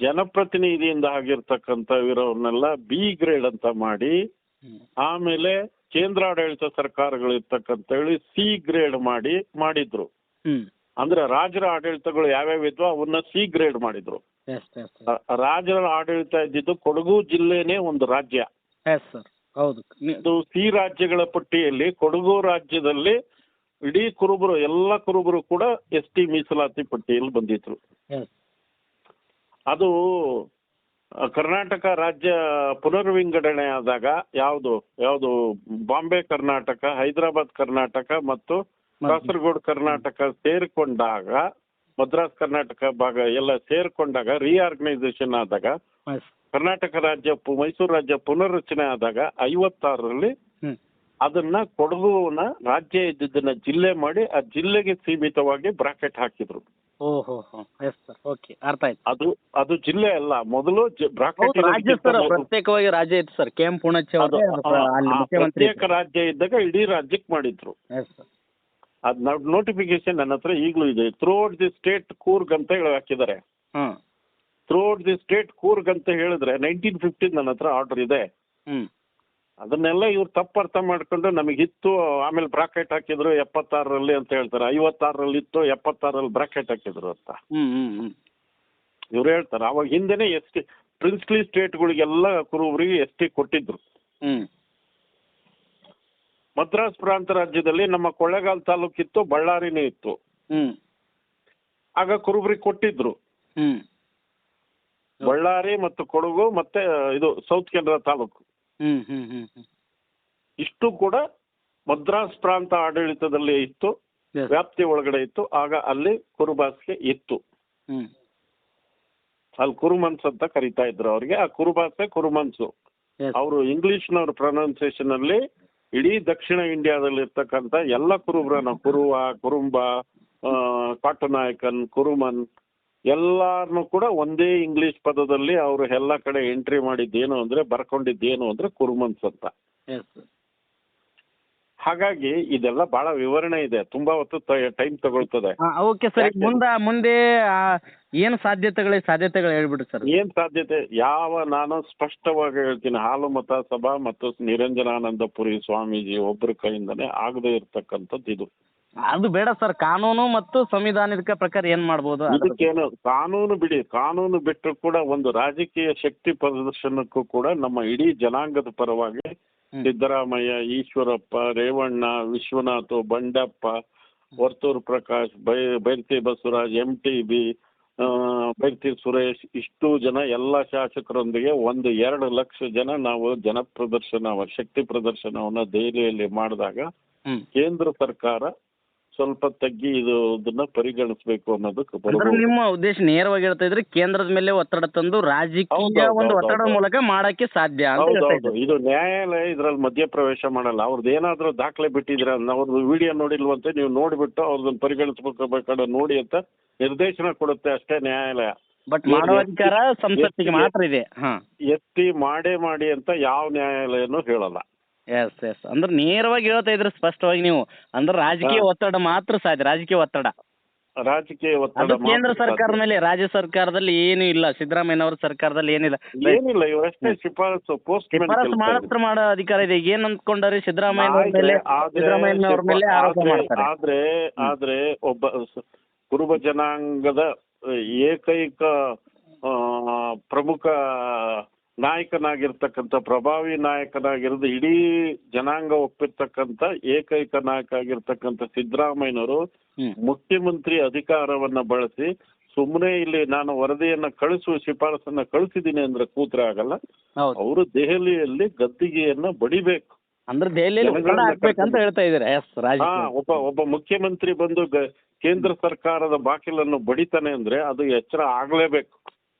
S2: ಜನಪ್ರತಿನಿಧಿಯಿಂದ ಆಗಿರ್ತಕ್ಕಂಥ ಇರೋರ್ನೆಲ್ಲ ಬಿ ಗ್ರೇಡ್ ಅಂತ ಮಾಡಿ ಆಮೇಲೆ ಕೇಂದ್ರಾಡಳಿತ ಸರ್ಕಾರಗಳು ಇರ್ತಕ್ಕಂತ ಹೇಳಿ ಸಿ ಗ್ರೇಡ್ ಮಾಡಿ ಮಾಡಿದ್ರು. ಅಂದ್ರೆ ರಾಜರ ಆಡಳಿತಗಳು ಯಾವ್ಯಾವ ಇದ್ವೋ ಅವನ್ನ ಸಿ ಗ್ರೇಡ್ ಮಾಡಿದ್ರು. ರಾಜರ ಆಡಳಿತ ಇದ್ದಿದ್ದು ಕೊಡಗು ಜಿಲ್ಲೆನೇ ಒಂದು ರಾಜ್ಯ.
S1: ಹೌದು.
S2: ಇದು ಸಿ ರಾಜ್ಯಗಳ ಪಟ್ಟಿಯಲ್ಲಿ ಕೊಡಗು ರಾಜ್ಯದಲ್ಲಿ ಇಡೀ ಕುರುಬರು ಎಲ್ಲ ಕುರುಬರು ಕೂಡ ಎಸ್ ಟಿ ಮೀಸಲಾತಿ ಪಟ್ಟಿಯಲ್ಲಿ ಬಂದಿದ್ರು. ಅದು ಕರ್ನಾಟಕ ರಾಜ್ಯ ಪುನರ್ವಿಂಗಡಣೆ ಆದಾಗ ಯಾವುದು ಯಾವುದು ಬಾಂಬೆ ಕರ್ನಾಟಕ ಹೈದರಾಬಾದ್ ಕರ್ನಾಟಕ ಮತ್ತು ಕಾಸರಗೋಡು ಕರ್ನಾಟಕ ಸೇರಿಕೊಂಡಾಗ ಮದ್ರಾಸ್ ಕರ್ನಾಟಕ ಭಾಗ ಎಲ್ಲ ಸೇರಿಕೊಂಡಾಗ ರೀಆರ್ಗನೈಸೇಷನ್ ಆದಾಗ ಕರ್ನಾಟಕ ರಾಜ್ಯ ಮೈಸೂರು ರಾಜ್ಯ ಪುನರ್ರಚನೆ ಆದಾಗ ಐವತ್ತಾರರಲ್ಲಿ ಅದನ್ನ ಕೊಡಗುನ ರಾಜ್ಯ ಇದ್ದಿದ್ದನ್ನ ಜಿಲ್ಲೆ ಮಾಡಿ ಆ ಜಿಲ್ಲೆಗೆ ಸೀಮಿತವಾಗಿ ಬ್ರಾಕೆಟ್ ಹಾಕಿದ್ರು.
S1: ಓ ಹೋ ಹೋ ಎಸ್ ಸರ್ ಓಕೆ ಅರ್ಥ ಆಯ್ತು
S2: ಅದು ಅದು ಜಿಲ್ಲೆ ಅಲ್ಲ. ಮೊದಲು ಬ್ರಾಕೆಟ್
S1: ಹೌದು ರಾಜ್ಯ ಸರ್ ಪ್ರತ್ಯೇಕವಾಗಿ ರಾಜ್ಯ ಇತ್ತು ಸರ್. ಕೆ ಎಂ ಪೂರ್ಣಚ್ಚ
S2: ಅದು
S1: ಅವ್ರದ್ದೇ ಅದು ಪ್ರ- ಅಲ್ಲಿ
S2: ಆ
S1: ಮುಖ್ಯಮಂತ್ರಿ
S2: ಪ್ರತ್ಯೇಕ ರಾಜ್ಯ ಇದ್ದಾಗ ಇಡೀ ರಾಜ್ಯಕ್ಕೆ ಮಾಡಿದ್ರು.
S1: ಎಸ್ ಸರ್
S2: ಅದ್ ನೋಟಿಫಿಕೇಶನ್ ನನ್ನ ಹತ್ರ ಈಗಲೂ ಇದೆ. ಥ್ರೂಔಟ್ ದಿ ಸ್ಟೇಟ್ ಕೂರ್ಗ್ ಅಂತ ಹೇಳಿ ಹಾಕಿದ್ದಾರೆ.
S1: Hmm
S2: throughout the state Coorg ಅಂತ ಹೇಳಿದ್ರೆ ನೈನ್ಟೀನ್ ಫಿಫ್ಟೀನ್ ನನ್ನ ಹತ್ರ ಆರ್ಡರ್ ಇದೆ.
S1: ಹ್ಞೂ
S2: ಅದನ್ನೆಲ್ಲ ಇವ್ರು ತಪ್ಪು ಅರ್ಥ ಮಾಡ್ಕೊಂಡು ನಮಗಿತ್ತು ಆಮೇಲೆ ಬ್ರಾಕೆಟ್ ಹಾಕಿದ್ರು ಎಪ್ಪತ್ತಾರರಲ್ಲಿ ಅಂತ ಹೇಳ್ತಾರೆ. ಐವತ್ತಾರರಲ್ಲಿ ಇತ್ತು ಎಪ್ಪತ್ತಾರಲ್ಲಿ ಬ್ರಾಕೆಟ್ ಹಾಕಿದ್ರು ಅಂತ. ಇವ್ರು ಹೇಳ್ತಾರೆ. ಅವಾಗ ಹಿಂದೆನೆ ಎಸ್ ಟಿ ಪ್ರಿನ್ಸ್ಲಿ ಸ್ಟೇಟ್ಗಳಿಗೆಲ್ಲ ಕುರುಬರಿಗೆ ಎಸ್ ಟಿ ಕೊಟ್ಟಿದ್ರು. ಮದ್ರಾಸ್ ಪ್ರಾಂತ ರಾಜ್ಯದಲ್ಲಿ ನಮ್ಮ ಕೊಳ್ಳೇಗಾಲ ತಾಲೂಕಿತ್ತು ಬಳ್ಳಾರಿನೇ ಇತ್ತು. ಆಗ ಕುರುಬರಿಗೆ ಕೊಟ್ಟಿದ್ರು. ಬಳ್ಳಾರಿ ಮತ್ತು ಕೊಡಗು ಮತ್ತೆ ಇದು ಸೌತ್ ಕೆನರಾ ತಾಲೂಕು.
S1: ಹ್ಞೂ ಹ್ಞೂ ಹ್ಞೂ ಹ್ಞೂ
S2: ಇಷ್ಟು ಕೂಡ ಮದ್ರಾಸ್ ಪ್ರಾಂತ ಆಡಳಿತದಲ್ಲಿ ಇತ್ತು ವ್ಯಾಪ್ತಿ ಒಳಗಡೆ ಇತ್ತು ಆಗ ಅಲ್ಲಿ ಕುರುಬಾಸ್ಗೆ ಇತ್ತು. ಅಲ್ಲಿ ಕುರುಮನ್ಸ್ ಅಂತ ಕರಿತಾ ಇದ್ರು ಅವ್ರಿಗೆ. ಆ ಕುರುಬಾಸೆ ಕುರುಮನ್ಸು. ಅವರು ಇಂಗ್ಲಿಷ್ನವ್ರ ಪ್ರೊನೌನ್ಸಿಯೇಷನ್ ಅಲ್ಲಿ ಇಡೀ ದಕ್ಷಿಣ ಇಂಡಿಯಾದಲ್ಲಿ ಇರ್ತಕ್ಕಂಥ ಎಲ್ಲ ಕುರುಬ್ರನ್ನ ಕುರುವ ಕುರುಂಬ ಪಾಟನಾಯಕನ್ ಕಾಟುನಾಯಕನ್ ಕುರುಮನ್ ಎಲ್ಲಾರನ್ನು ಕೂಡ ಒಂದೇ ಇಂಗ್ಲಿಷ್ ಪದದಲ್ಲಿ ಅವರು ಎಲ್ಲ ಕಡೆ ಎಂಟ್ರಿ ಮಾಡಿದ್ದೇನು ಅಂದ್ರೆ ಬರ್ಕೊಂಡಿದ್ದೇನು ಅಂದ್ರೆ ಕುರುಮನ್ಸ್ ಅಂತ. ಹಾಗಾಗಿ ಇದೆಲ್ಲ ಬಹಳ ವಿವರಣೆ ಇದೆ. ತುಂಬಾ ಹೊತ್ತು ಟೈಮ್ ತಗೊಳ್ತದೆ.
S1: Okay sir? ಮುಂದೆ ಮುಂದೆ ಏನು ಸಾಧ್ಯತೆಗಳು ಸಾಧ್ಯತೆಗಳು ಹೇಳ್ಬಿಡ್ರಿ ಸರ್
S2: ಏನ್ ಸಾಧ್ಯತೆ? ಯಾವ ನಾನು ಸ್ಪಷ್ಟವಾಗಿ ಹೇಳ್ತೀನಿ. ಹಾಲು ಮತ ಸಭಾ ಮತ್ತು ನಿರಂಜನಾನಂದಪುರಿ ಸ್ವಾಮೀಜಿ ಒಬ್ಬರ ಕೈಯಿಂದನೇ ಆಗದೆ ಇರ್ತಕ್ಕಂಥದ್ದು ಇದು.
S1: ಅದು ಬೇಡ ಸರ್. ಕಾನೂನು ಮತ್ತು ಸಂವಿಧಾನದ ಪ್ರಕಾರ ಏನ್ ಮಾಡ್ಬೋದು? ಅದಕ್ಕೇನು
S2: ಇದಕ್ಕೇನು ಕಾನೂನು ಬಿಡಿ. ಕಾನೂನು ಬಿಟ್ಟರು ಕೂಡ ಒಂದು ರಾಜಕೀಯ ಶಕ್ತಿ ಪ್ರದರ್ಶನಕ್ಕೂ ಕೂಡ ನಮ್ಮ ಇಡೀ ಜನಾಂಗದ ಪರವಾಗಿ
S1: ಹ್ಮ್.
S2: Siddaramaiah Eshwarappa Revanna Vishwanath Bandappa Varthur Prakash by Byrathi Basavaraj M T B Byrathi Suresh ಇಷ್ಟು ಜನ ಎಲ್ಲ ಶಾಸಕರೊಂದಿಗೆ ಒಂದು ಎರಡು ಲಕ್ಷ ಜನ ನಾವು ಜನ ಪ್ರದರ್ಶನ ಶಕ್ತಿ ಪ್ರದರ್ಶನವನ್ನ ದೆಹಲಿಯಲ್ಲಿ ಮಾಡಿದಾಗ
S1: ಹ್ಮ್.
S2: ಕೇಂದ್ರ ಸರ್ಕಾರ ಸ್ವಲ್ಪ ತಗ್ಗಿ ಇದು ಇದನ್ನ ಪರಿಗಣಿಸಬೇಕು ಅನ್ನೋದಕ್ಕೆ
S1: ಅಂದ್ರೆ ನಿಮ್ಮ ಉದ್ದೇಶ ನೇರವಾಗಿ ಹೇಳ್ತಾ ಇದ್ರೆ ಕೇಂದ್ರದ ಮೇಲೆ ಒತ್ತಡ ತಂದು
S2: ಹೌದು,
S1: ರಾಜಕೀಯ
S2: ಹೌದು,
S1: ಒಂದು
S2: ಒತ್ತಡ
S1: ಒತ್ತಡದ
S2: ಹೌದು.
S1: ಮೂಲಕ ಮಾಡಕ್ಕೆ ಸಾಧ್ಯ ಅಂತ ಹೇಳ್ತಾ
S2: ಹೌದೌದು.
S1: ಇದ್ದೀರಿ.
S2: ಇದು ನ್ಯಾಯಾಲಯ ಇದ್ರಲ್ಲಿ ಮಧ್ಯಪ್ರವೇಶ ಮಾಡಲ್ಲ. ಅವ್ರದ್ದು ಏನಾದ್ರೂ ದಾಖಲೆ ಬಿಟ್ಟಿದ್ರೆ ಅವ್ರದ್ದು ವಿಡಿಯೋ ನೋಡಿಲ್ವಂತೆ ನೀವು ನೋಡಿಬಿಟ್ಟು ಅವ್ರದ್ದನ್ನ ಪರಿಗಣಿಸ್ಬೇಕಾದ್ರೆ ನೋಡಿ ಅಂತ ನಿರ್ದೇಶನ ಕೊಡುತ್ತೆ ಅಷ್ಟೇ ನ್ಯಾಯಾಲಯ.
S1: ಬಟ್
S2: ಮಾಡೋ
S1: ಅಧಿಕಾರ ಸಂಸತ್ತಿಗೆ ಮಾತ್ರ ಇದೆ. ಹಾ.
S2: ಎತ್ತಿ ಮಾಡೇ ಮಾಡಿ ಅಂತ ಯಾವ ನ್ಯಾಯಾಲಯನೂ ಹೇಳಲ್ಲ.
S1: ಎಸ್ ಎಸ್ ಅಂದ್ರೆ ನೇರವಾಗಿ ಹೇಳ್ತಾ ಇದ್ರಿ ಸ್ಪಷ್ಟವಾಗಿ ನೀವು. ಅಂದ್ರೆ ರಾಜಕೀಯ ಒತ್ತಡ ಮಾತ್ರ ಸಾಧ್ಯ ರಾಜಕೀಯ ಒತ್ತಡ.
S2: ರಾಜಕೀಯ ಒತ್ತಡ
S1: ಅದು ಕೇಂದ್ರ
S2: ಮಾತ್ರ
S1: ಸರ್ಕಾರದ ಮೇಲೆ ರಾಜ್ಯ ಸರ್ಕಾರದಲ್ಲಿ ಏನು ಇಲ್ಲ. ಸಿದ್ದರಾಮಯ್ಯನವ್ರ ಸರ್ಕಾರದಲ್ಲಿ ಏನಿಲ್ಲ.
S2: ಏನಿಲ್ಲ ಇವರಷ್ಟೇ ಶಿಫಾರಸು ಪೋಸ್ಟ್
S1: ಶಿಫಾರಸು ಮಾತ್ರ ಮಾಡೋ ಅಧಿಕಾರ ಇದೆ. ಏನ್ ಅಂದ್ಕೊಂಡಾರೆ ಸಿದ್ದರಾಮಯ್ಯನವ್ರ ಮೇಲೆ ಮೇಲೆ ಆರೋಪ ಮಾಡ್ತಾರೆ.
S2: ಆದ್ರೆ ಆದ್ರೆ ಒಬ್ಬ ಸ- ಕುರುಬ ಜನಾಂಗದ ಏಕೈಕ ಆ, ಪ್ರಮುಖ ನಾಯಕನಾಗಿರ್ತಕ್ಕಂಥ ಪ್ರಭಾವಿ ನಾಯಕನಾಗಿರೋದು ಇಡೀ ಜನಾಂಗ ಒಪ್ಪಿರ್ತಕ್ಕಂಥ ಏಕೈಕ ನಾಯಕ ಆಗಿರ್ತಕ್ಕಂಥ ಸಿದ್ದರಾಮಯ್ಯನವರು ಮುಖ್ಯಮಂತ್ರಿ ಅಧಿಕಾರವನ್ನ ಬಳಸಿ ಸುಮ್ಮನೆ ಇಲ್ಲಿ ನಾನು ವರದಿಯನ್ನ ಕಳಿಸುವ ಶಿಫಾರಸನ್ನ ಕಳಿಸಿದ್ದೀನಿ ಅಂದ್ರೆ ಕೂತ್ರೆ ಆಗಲ್ಲ. ಅವರು ದೆಹಲಿಯಲ್ಲಿ ಗದ್ದಿಗೆಯನ್ನ ಬಡಿಬೇಕು.
S1: ಅಂದ್ರೆ ದೆಹಲಿಯಲ್ಲಿ ಹೇಳ್ತಾ ಇದ್ದಾರೆ.
S2: ಒಬ್ಬ ಒಬ್ಬ ಮುಖ್ಯಮಂತ್ರಿ ಬಂದು ಕೇಂದ್ರ ಸರ್ಕಾರದ ಬಾಕಿಲನ್ನು ಬಡಿತಾನೆ ಅಂದ್ರೆ ಅದು ಎಚ್ಚರ ಆಗ್ಲೇಬೇಕು.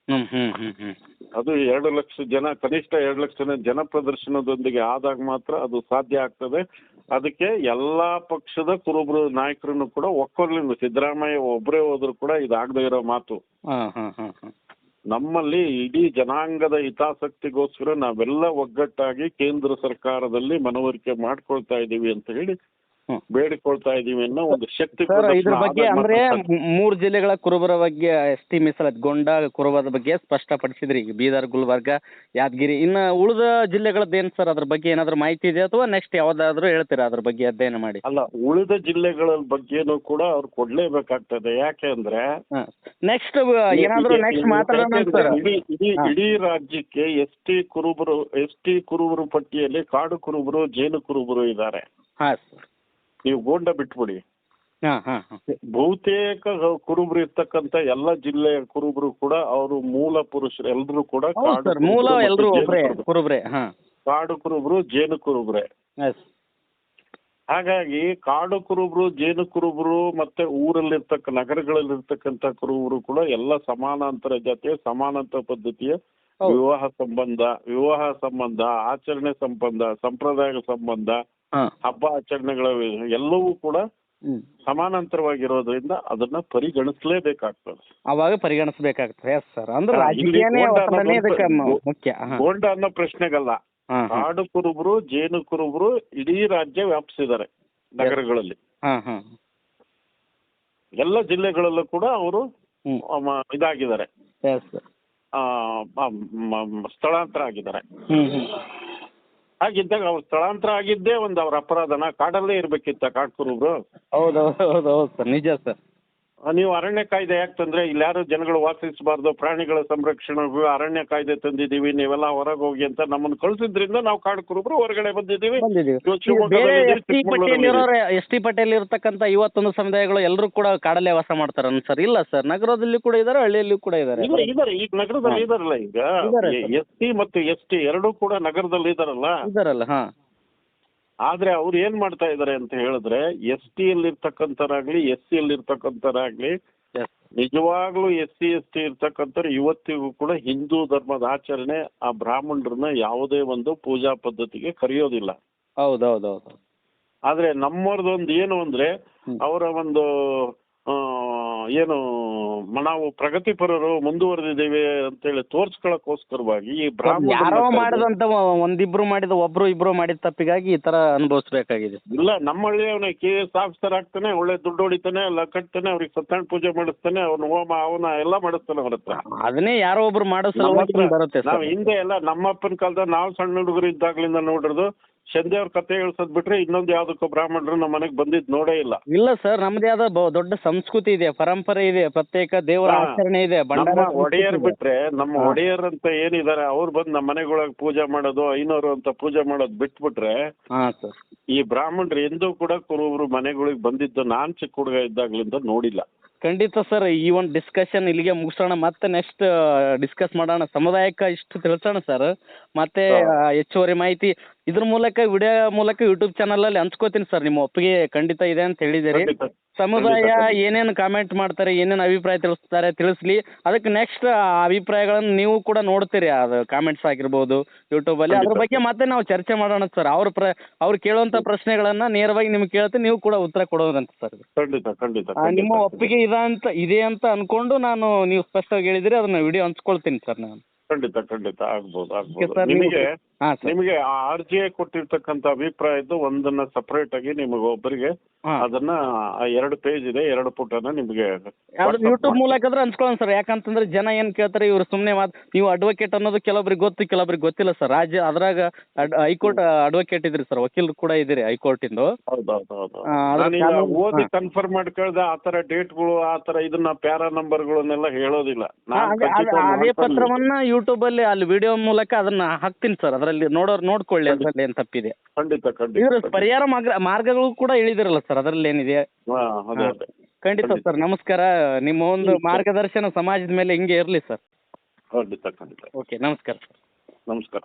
S1: ಹ್ಮ್ ಹ್ಮ್
S2: ಅದು ಎರಡು ಲಕ್ಷ ಜನ ಕನಿಷ್ಠ ಎರಡು ಲಕ್ಷ ಜನ ಜನ ಪ್ರದರ್ಶನದೊಂದಿಗೆ ಆದಾಗ ಮಾತ್ರ ಅದು ಸಾಧ್ಯ ಆಗ್ತದೆ. ಅದಕ್ಕೆ ಎಲ್ಲಾ ಪಕ್ಷದ ಕುರುಬರು ನಾಯಕರನ್ನು ಕೂಡ ಒಕ್ಕೊರ್ಲಿಂದ ಸಿದ್ದರಾಮಯ್ಯ ಒಬ್ಬರೇ ಹೋದ್ರು ಕೂಡ ಇದಾಗದೆ ಇರೋ ಮಾತು.
S1: ಹಾ ಹಾ ಹಾ ಹಾ.
S2: ನಮ್ಮಲ್ಲಿ ಇಡೀ ಜನಾಂಗದ ಹಿತಾಸಕ್ತಿಗೋಸ್ಕರ ನಾವೆಲ್ಲ ಒಗ್ಗಟ್ಟಾಗಿ ಕೇಂದ್ರ ಸರ್ಕಾರದಲ್ಲಿ ಮನವರಿಕೆ ಮಾಡ್ಕೊಳ್ತಾ ಇದ್ದೀವಿ ಅಂತ ಹೇಳಿ. ಬೇಡಿಕೊಳ್ತಾ ಇದೀವಿ ಅನ್ನೋ ಒಂದು ಶಕ್ತಿ
S1: ಸರ್ ಇದ್ರ
S2: ಪ್ರದರ್ಶನ
S1: ಬಗ್ಗೆ
S2: ಆದಾಗ
S1: ಅಂದ್ರೆ
S2: ಮಾತ್ರ
S1: ಮೂರು ಜಿಲ್ಲೆಗಳ ಕುರುಬರ ಬಗ್ಗೆ ಎಸ್ಟಿ ಮೀಸಲಾತಿ ಗೊಂಡ ಕುರುಬದ ಬಗ್ಗೆ ಸ್ಪಷ್ಟಪಡಿಸಿದ್ರಿ. ಈಗ ಬೀದರ್ ಗುಲ್ಬರ್ಗ ಯಾದಗಿರಿ. ಇನ್ನ ಉಳಿದ ಜಿಲ್ಲೆಗಳದ್ದು ಏನ್ ಸರ್? ಅದ್ರ ಬಗ್ಗೆ ಏನಾದ್ರು ಮಾಹಿತಿ ಇದೆ ಅಥವಾ ನೆಕ್ಸ್ಟ್ ಯಾವ್ದಾದ್ರು ಹೇಳ್ತೀರಾ ಅದ್ರ ಬಗ್ಗೆ ಅಧ್ಯಯನ ಮಾಡಿ?
S2: ಅಲ್ಲ ಉಳಿದ ಜಿಲ್ಲೆಗಳ ಬಗ್ಗೆನೂ ಕೂಡ ಅವ್ರು ಕೊಡ್ಲೇಬೇಕಾಗ್ತದೆ. ಯಾಕೆ ಅಂದ್ರೆ
S1: ನೆಕ್ಸ್ಟ್ ಏನಾದರೂ ನೆಕ್ಸ್ಟ್ ಮಾತಾಡೋಣ ಸರ್.
S2: ಇಡೀ ಇಡೀ
S1: ಹಾ.
S2: ಇಡೀ ರಾಜ್ಯಕ್ಕೆ ಎಸ್ ಟಿ ಕುರುಬರು ಎಸ್ ಟಿ ಕುರುಬರು ಪಟ್ಟಿಯಲ್ಲಿ ಕಾಡು ಕುರುಬರು ಜೇನು ಕುರುಬರು ಇದ್ದಾರೆ.
S1: ಹಾ ಸರ್
S2: ನೀವು ಗೋಂಡ ಬಿಟ್ಬಿಡಿ.
S1: ಹಾಂ ಹಾಂ ಹಾಂ.
S2: ಬಹುತೇಕ ಕುರುಬರು ಇರ್ತಕ್ಕಂಥ ಎಲ್ಲ ಜಿಲ್ಲೆಯ ಕುರುಬರು ಕೂಡ ಅವರು ಮೂಲ ಪುರುಷರು ಎಲ್ಲರೂ ಕೂಡ ಕಾಡು
S1: ಮೂಲ
S2: ಕುರುಬರು
S1: ಎಲ್ಲರೂ
S2: ಜೇನು
S1: ಒಬ್ಬರೇ
S2: ಕುರುಬ್ರೆ.
S1: ಹಾಂ.
S2: ಕಾಡು ಕುರುಬರು ಜೇನು ಕುರುಬ್ರೆ. ಹಾಗಾಗಿ ಕಾಡು ಕುರುಬರು ಜೇನು ಕುರುಬರು ಮತ್ತೆ ಊರಲ್ಲಿರ್ತಕ್ಕ ನಗರಗಳಲ್ಲಿರ್ತಕ್ಕಂಥ ಕುರುಬರು ಕೂಡ ಎಲ್ಲ ಸಮಾನಾಂತರ ಜಾತಿಯ ಸಮಾನಾಂತರ ಪದ್ಧತಿಯ ವಿವಾಹ ಸಂಬಂಧ ವಿವಾಹ ಸಂಬಂಧ ಆಚರಣೆ ಸಂಬಂಧ ಸಂಪ್ರದಾಯ ಸಂಬಂಧ ಹಬ್ಬ ಆಚರಣೆಗಳ ಎಲ್ಲವೂ ಕೂಡ ಸಮಾನಾಂತರವಾಗಿರೋದ್ರಿಂದ ಅದನ್ನ ಪರಿಗಣಿಸಲೇಬೇಕಾಗ್ತದೆ.
S1: ಅವಾಗ ಪರಿಗಣಿಸಬೇಕಾಗ್ತದೆ. ಎಸ್ ಸರ್ ಅಂದ್ರೆ ರಾಜಕೀಯನೇ
S2: ಗೋಂಡ
S1: ಇದಕ್ಕೆ ಮ- ಮುಖ್ಯ. ಹಾಂ.
S2: ಗೋಂಡ ಅನ್ನೋ ಪ್ರಶ್ನೆಗಲ್ಲ.
S1: ಹಾಡು ಹಾಂ.
S2: ಕಾಡು ಕುರುಬರು ಜೇನು ಕುರುಬರು ಇಡೀ ರಾಜ್ಯ ವ್ಯಾಪಿಸಿದ್ದಾರೆ ನಗರಗಳಲ್ಲಿ.
S1: ಹಾ, ಹಾಂ.
S2: ಎಲ್ಲ ಜಿಲ್ಲೆಗಳಲ್ಲೂ ಕೂಡ ಅವರು ಇದಾಗಿದ್ದಾರೆ.
S1: ಎಸ್ ಸರ್
S2: ಆ, ಮ- ಮ- ಮ- ಸ್ಥಳಾಂತರ ಆಗಿದ್ದಾರೆ ಹಾಗಿದ್ದಾಗ ಅವ್ರು ಸ್ಥಳಾಂತರ ಆಗಿದ್ದೇ ಒಂದು ಅವ್ರ ಅಪರಾಧನ ಕಾಡಲ್ಲೇ ಇರ್ಬೇಕಿತ್ತ ಕಾಡು ಕುರುಬರು
S1: ಹೌದು ಹೌದು ಹೌದು ಸರ್, ನಿಜ ಸರ್.
S2: ನೀವು ಅರಣ್ಯ ಕಾಯ್ದೆ ಯಾಕೆ ತಂದ್ರೆ ಇಲ್ಲಿ ಯಾರು ಜನಗಳು ವಾಸಿಸಬಾರ್ದು ಪ್ರಾಣಿಗಳ ಸಂರಕ್ಷಣೆ ಅರಣ್ಯ ಕಾಯ್ದೆ ತಂದಿದ್ದೀವಿ ನೀವೆಲ್ಲ ಹೊರಗೆ ಹೋಗಿ ಅಂತ ನಮ್ಮನ್ನು ಕಳಿಸಿದ್ರಿಂದ ನಾವು ಕಾಡು ಕುರುಬರು ಹೊರಗಡೆ ಬಂದಿದ್ದೀವಿ.
S1: ಎಸ್ ಟಿ ಪಟ್ಟಿಯಲ್ಲಿ ಇರತಕ್ಕಂತ ಇವತ್ತೊಂದು ಸಮುದಾಯಗಳು ಎಲ್ಲರೂ ಕೂಡ ಕಾಡಲ್ಲೇ ವಾಸ ಮಾಡ್ತಾರ ಸರ್ ಇಲ್ಲ ಸರ್ ನಗರದಲ್ಲಿ ಕೂಡ ಇದ್ದಾರೆ ಹಳ್ಳಿಯಲ್ಲಿ ಕೂಡ ಇದ್ದಾರೆ
S2: ಇದ್ದಾರೆ ಇದಾರೆ ಈಗ ನಗರದಲ್ಲಿ. ಇದಾರಲ್ಲ ಈಗ. ಎಸ್ ಟಿ ಮತ್ತು ಎಸ್ ಟಿ ಎರಡೂ ಕೂಡ ನಗರದಲ್ಲಿ ಇದಾರಲ್ಲ.
S1: ಇದಾರಲ್ಲ ಹಾಂ.
S2: ಆದ್ರೆ ಅವ್ರು ಏನ್ ಮಾಡ್ತಾ ಇದಾರೆ ಅಂತ ಹೇಳಿದ್ರೆ ಎಸ್ ಟಿ ಅಲ್ಲಿ ಇರ್ತಕ್ಕಂಥರಾಗ್ಲಿ ಎಸ್ ಸಿ ಅಲ್ಲಿ ಇರ್ತಕ್ಕಂಥರಾಗ್ಲಿ ನಿಜವಾಗ್ಲೂ ಎಸ್ ಸಿ ಎಸ್ ಟಿ ಇರ್ತಕ್ಕಂಥವ್ರು ಇವತ್ತಿಗೂ ಕೂಡ ಹಿಂದೂ ಧರ್ಮದ ಆಚರಣೆ ಆ ಬ್ರಾಹ್ಮಣರನ್ನ ಯಾವುದೇ ಒಂದು ಪೂಜಾ ಪದ್ಧತಿಗೆ ಕರೆಯೋದಿಲ್ಲ.
S1: ಹೌದೌದೌದು. ಹೌದು ಹೌದು
S2: ಆದ್ರೆ ನಮ್ಮವ್ರದೊಂದು ಏನು ಅಂದ್ರೆ ಅವರ ಒಂದು ಆ, ಏನು ನಾವು ಪ್ರಗತಿಪರರು ಮುಂದುವರೆದಿದ್ದೇವೆ ಅಂತೇಳಿ ತೋರ್ಸ್ಕೊಳಕ್ಕೋಸ್ಕರವಾಗಿ ಈ ಬ್ರಾಹ್ಮಣ
S1: ಯಾರೋ ಮಾಡಿದಂತ ಒ- ಒಂದಿಬ್ರು ಮಾಡಿದ ಒಬ್ರು ಇಬ್ರು ಮಾಡಿದ ತಪ್ಪಿಗಾಗಿ ಈ ತರ ಅನುಭವಿಸ್ಬೇಕಾಗಿದೆ.
S2: ಇಲ್ಲ ನಮ್ಮ ಹಳ್ಳಿಯವನೇ ಕೆ ಎಸ್ ಆಫೀಸರ್ ಆಗ್ತಾನೆ ಒಳ್ಳೆ ದುಡ್ಡು ಹೊಡಿತಾನೆ ಎಲ್ಲ ಕಟ್ತಾನೆ ಅವ್ರಿಗೆ ಸತ್ಯನಾರಾಯಣ ಪೂಜೆ ಮಾಡಿಸ್ತಾನೆ ಅವ್ನ ಹೋಮ ಅವನ ಎಲ್ಲ ಮಾಡಿಸ್ತಾನೆ ಅವ್ರ ಹತ್ರ.
S1: ಅದನ್ನೇ ಯಾರೋ ಒಬ್ರು ಮಾಡೋ
S2: ನಮ್ಮ
S1: ಸಲುವಾಗಿ
S2: ಹತ್ರ
S1: ಬರುತ್ತೆ
S2: ನಾವು
S1: ಸರ್.
S2: ಹಿಂದೆ ಎಲ್ಲ ನಮ್ಮಪ್ಪನ ಕಾಲದ ನಾವು ಸಣ್ಣ ಹುಡುಗರು ಇದ್ದಾಗ್ಲಿಂದ ನೋಡಿರೋದು ಸಂಧ್ಯವ್ರ ಕತೆ ಹೇಳ್ಸೋದ್ ಬಿಟ್ರೆ ಇನ್ನೊಂದು ಯಾವ್ದಕ್ಕೂ ಬ್ರಾಹ್ಮಣರು ನಮ್ಮ ಮನೆಗೆ ಬಂದಿದ್ ನೋಡೇ ಇಲ್ಲ
S1: ಇಲ್ಲ ಸರ್ ನಮ್ದೇ ಆದ ಬ- ದೊಡ್ಡ ಸಂಸ್ಕೃತಿ ಇದೆ ಪರಂಪರೆ ಇದೆ ಪ್ರತ್ಯೇಕ ದೇವರ
S2: ಹಾ.
S1: ಆಚರಣೆ ಇದೆ ಭಂಡಾರ
S2: ನಮ್ಮ
S1: ಸಂಸ್ಕೃತಿ
S2: ಒಡೆಯರ್
S1: ಇದೆ.
S2: ಬಿಟ್ರೆ ನಮ್ಮ
S1: ಹಾ.
S2: ಒಡೆಯರ್ ಅಂತ ಏನಿದ್ದಾರೆ ಅವ್ರು ಬಂದು ನಮ್ಮ ಮನೆಗೊಳಗ್ ಪೂಜೆ ಮಾಡೋದು ಐನೋರು ಅಂತ ಪೂಜೆ ಮಾಡೋದು ಬಿಟ್ಬಿಟ್ರೆ
S1: ಹಾ ಸರ್
S2: ಈ ಬ್ರಾಹ್ಮಣರು ಎಂದೂ ಕೂಡ ಕೆಲವೊಬ್ರು ಮನೆಗಳಿಗೆ ಬಂದಿದ್ದು ನಾನ್ ಚಿಕ್ಕ ಹುಡುಗ ಇದ್ದಾಗ್ಲಿಂದ ನೋಡಿಲ್ಲ
S1: ಖಂಡಿತ ಸರ್ ಈ ಒಂದು ಡಿಸ್ಕಷನ್ ಇಲ್ಲಿಗೆ ಮುಗಿಸೋಣ ಮತ್ತೆ ನೆಕ್ಸ್ಟ್ ಡಿಸ್ಕಸ್ ಮಾಡೋಣ ಸಮುದಾಯಕ್ಕೆ ಇಷ್ಟು ತಿಳಿಸೋಣ ಸರ್ ಮತ್ತೆ
S2: ಹಾ.
S1: ಆ, ಹೆಚ್ಚುವರಿ ಮಾಹಿತಿ ಇದ್ರ ಮೂಲಕ ವಿಡಿಯೋ ಮೂಲಕ ಯೂಟ್ಯೂಬ್ ಚಾನಲಲ್ಲಿ ಹಂಚ್ಕೋತೀನಿ ಸರ್ ನಿಮ್ಮ ಒಪ್ಪಿಗೆ ಖಂಡಿತ ಇದೆ ಅಂತ ಹೇಳಿದಿರಿ.
S2: ಖಂಡಿತ.
S1: ಸಮುದಾಯ
S2: ಖಂಡಿತ.
S1: ಏನೇನು ಕಾಮೆಂಟ್ ಮಾಡ್ತಾರೆ ಏನೇನು ಅಭಿಪ್ರಾಯ ತಿಳಿಸ್ತಾರೆ ತಿಳಿಸ್ಲಿ. ಅದಕ್ಕೆ ನೆಕ್ಸ್ಟ್ ಆ ಅಭಿಪ್ರಾಯಗಳನ್ನು ನೀವು ಕೂಡ ನೋಡ್ತೀರಿ. ಅದು ಕಾಮೆಂಟ್ಸ್ ಆಗಿರ್ಬೋದು ಯೂಟ್ಯೂಬಲ್ಲಿ ಅದ್ರ
S2: ಖಂಡಿತ.
S1: ಬಗ್ಗೆ ಮತ್ತೆ ನಾವು ಚರ್ಚೆ ಮಾಡೋಣ ಸರ್ ಅವ್ರ ಪ್ರ ಅವ್ರು ಕೇಳುವಂಥ ಪ್ರಶ್ನೆಗಳನ್ನು ನೇರವಾಗಿ ನಿಮ್ಗೆ ಕೇಳ್ತೀನಿ ನೀವು ಕೂಡ ಉತ್ತರ ಕೊಡೋದಂತ ಸರ್
S2: ಖಂಡಿತ ಖಂಡಿತ
S1: ಆ, ನಿಮ್ಮ ಒಪ್ಪಿಗೆ ಇದೆ ಅಂತ ಇದೆ ಅಂತ ಅನ್ಕೊಂಡು ನಾನು ನೀವು ಸ್ಪಷ್ಟವಾಗಿ ಹೇಳಿದಿರಿ. ಅದನ್ನ ವಿಡಿಯೋ ಹಂಚ್ಕೊಳ್ತೀನಿ ಸರ್ ನಾನು.
S2: ಖಂಡಿತ ಖಂಡಿತ ಆಗ್ಬೋದು
S1: ಓಕೆ
S2: ಆಗ್ಬೋದು.
S1: ಸರ್ ನೀವು
S2: ನಿಮಗೆ
S1: ಹಾಂ ಸರ್.
S2: ನಿಮಗೆ ಆ ಅರ್ಜಿ ಜಿ ಐ ಕೊಟ್ಟಿರ್ತಕ್ಕಂಥ ಅಭಿಪ್ರಾಯದ್ದು ಒಂದನ್ನ ಸಪರೇಟ್ ಆಗಿ ನಿಮಗೆ ಒಬ್ಬರಿಗೆ
S1: ಹಾಂ.
S2: ಅದನ್ನ ಆ ಎರಡು ಪೇಜ್ ಇದೆ ಎರಡು ಪುಟನ ನಿಮಗೆ
S1: ಯಾವ್ದು ಯೂಟ್ಯೂಬ್ ಮೂಲಕ ಆದ್ರೆ ಹಂಚ್ಕೊಳ್ಳೋಣ ಸರ್. ಯಾಕಂತಂದ್ರೆ ಜನ ಏನ್ ಕೇಳ್ತಾರೆ ಇವ್ರು ಸುಮ್ಮನೆ ಮಾತು ನೀವು ಅಡ್ವೊಕೇಟ್ ಅನ್ನೋದು ಕೆಲವೊಬ್ರಿಗೆ ಗೊತ್ತು ಕೆಲವೊಬ್ರಿಗೆ ಗೊತ್ತಿಲ್ಲ ಸರ್. ರಾಜ್ಯ ಅದ್ರಾಗ ಹೈಕೋರ್ಟ್ ಅಡ್ವೊಕೇಟ್ ಇದ್ರಿ ಸರ್. ವಕೀಲರು ಕೂಡ ಇದ್ದೀರಿ ಹೈಕೋರ್ಟಿಂದು.
S2: ಇಂದ ಹೌದು
S1: ಆ, ಅದ್ರ
S2: ನಾನೀಗ
S1: ಕಾನೂನು-
S2: ಓದಿ
S1: ಹಾ.
S2: ಕನ್ಫರ್ಮ್ ಮಾಡ್ಕೊಳ್ದೆ ಆ ತರ ಡೇಟ್ಗಳು ಆ ತರ ಇದನ್ನ ಪ್ಯಾರಾ ನಂಬರ್ಗಳನ್ನೆಲ್ಲ ಹೇಳೋದಿಲ್ಲ. ನಾನ್
S1: ಅದೇ-
S2: ಖಚಿತ ಮಾಡ್ಕೊಂಡು-
S1: ಪತ್ರವನ್ನ ಯೂಟ್ಯೂಬಲ್ಲಿ ಅಲ್ಲಿ ವಿಡಿಯೋ ಮೂಲಕ ಅದನ್ನ ಹಾಕ್ತೀನಿ ಸರ್ ಅದರಲ್ಲಿ ನೋಡೋರು ನೋಡ್ಕೊಳ್ಳಿ ಅದರಲ್ಲಿ ಏನು ತಪ್ಪಿದೆ.
S2: ಖಂಡಿತ ಖಂಡಿತ
S1: ಇದ್ರ
S2: ಖಂಡಿತ.
S1: ಪರಿಹಾರ ಮಾರ್ಗ ಮಾರ್ಗಗಳು ಕೂಡ ಹೇಳಿದಿರಲ್ಲ ಸರ್ ಅದರಲ್ಲಿ ಏನಿದೆ?
S2: ಹಾ, ಅದೇ ಅದೇ.
S1: ಖಂಡಿತ
S2: ಖಂಡಿತ.
S1: ಸರ್ ನಮಸ್ಕಾರ. ನಿಮ್ಮ ಒಂದು ಮಾರ್ಗದರ್ಶನ ಸಮಾಜದ ಮೇಲೆ ಹಿಂಗೆ ಇರಲಿ ಸರ್
S2: ಖಂಡಿತ ಖಂಡಿತ.
S1: ಓಕೆ ನಮಸ್ಕಾರ ಸರ್
S2: ನಮಸ್ಕಾರ.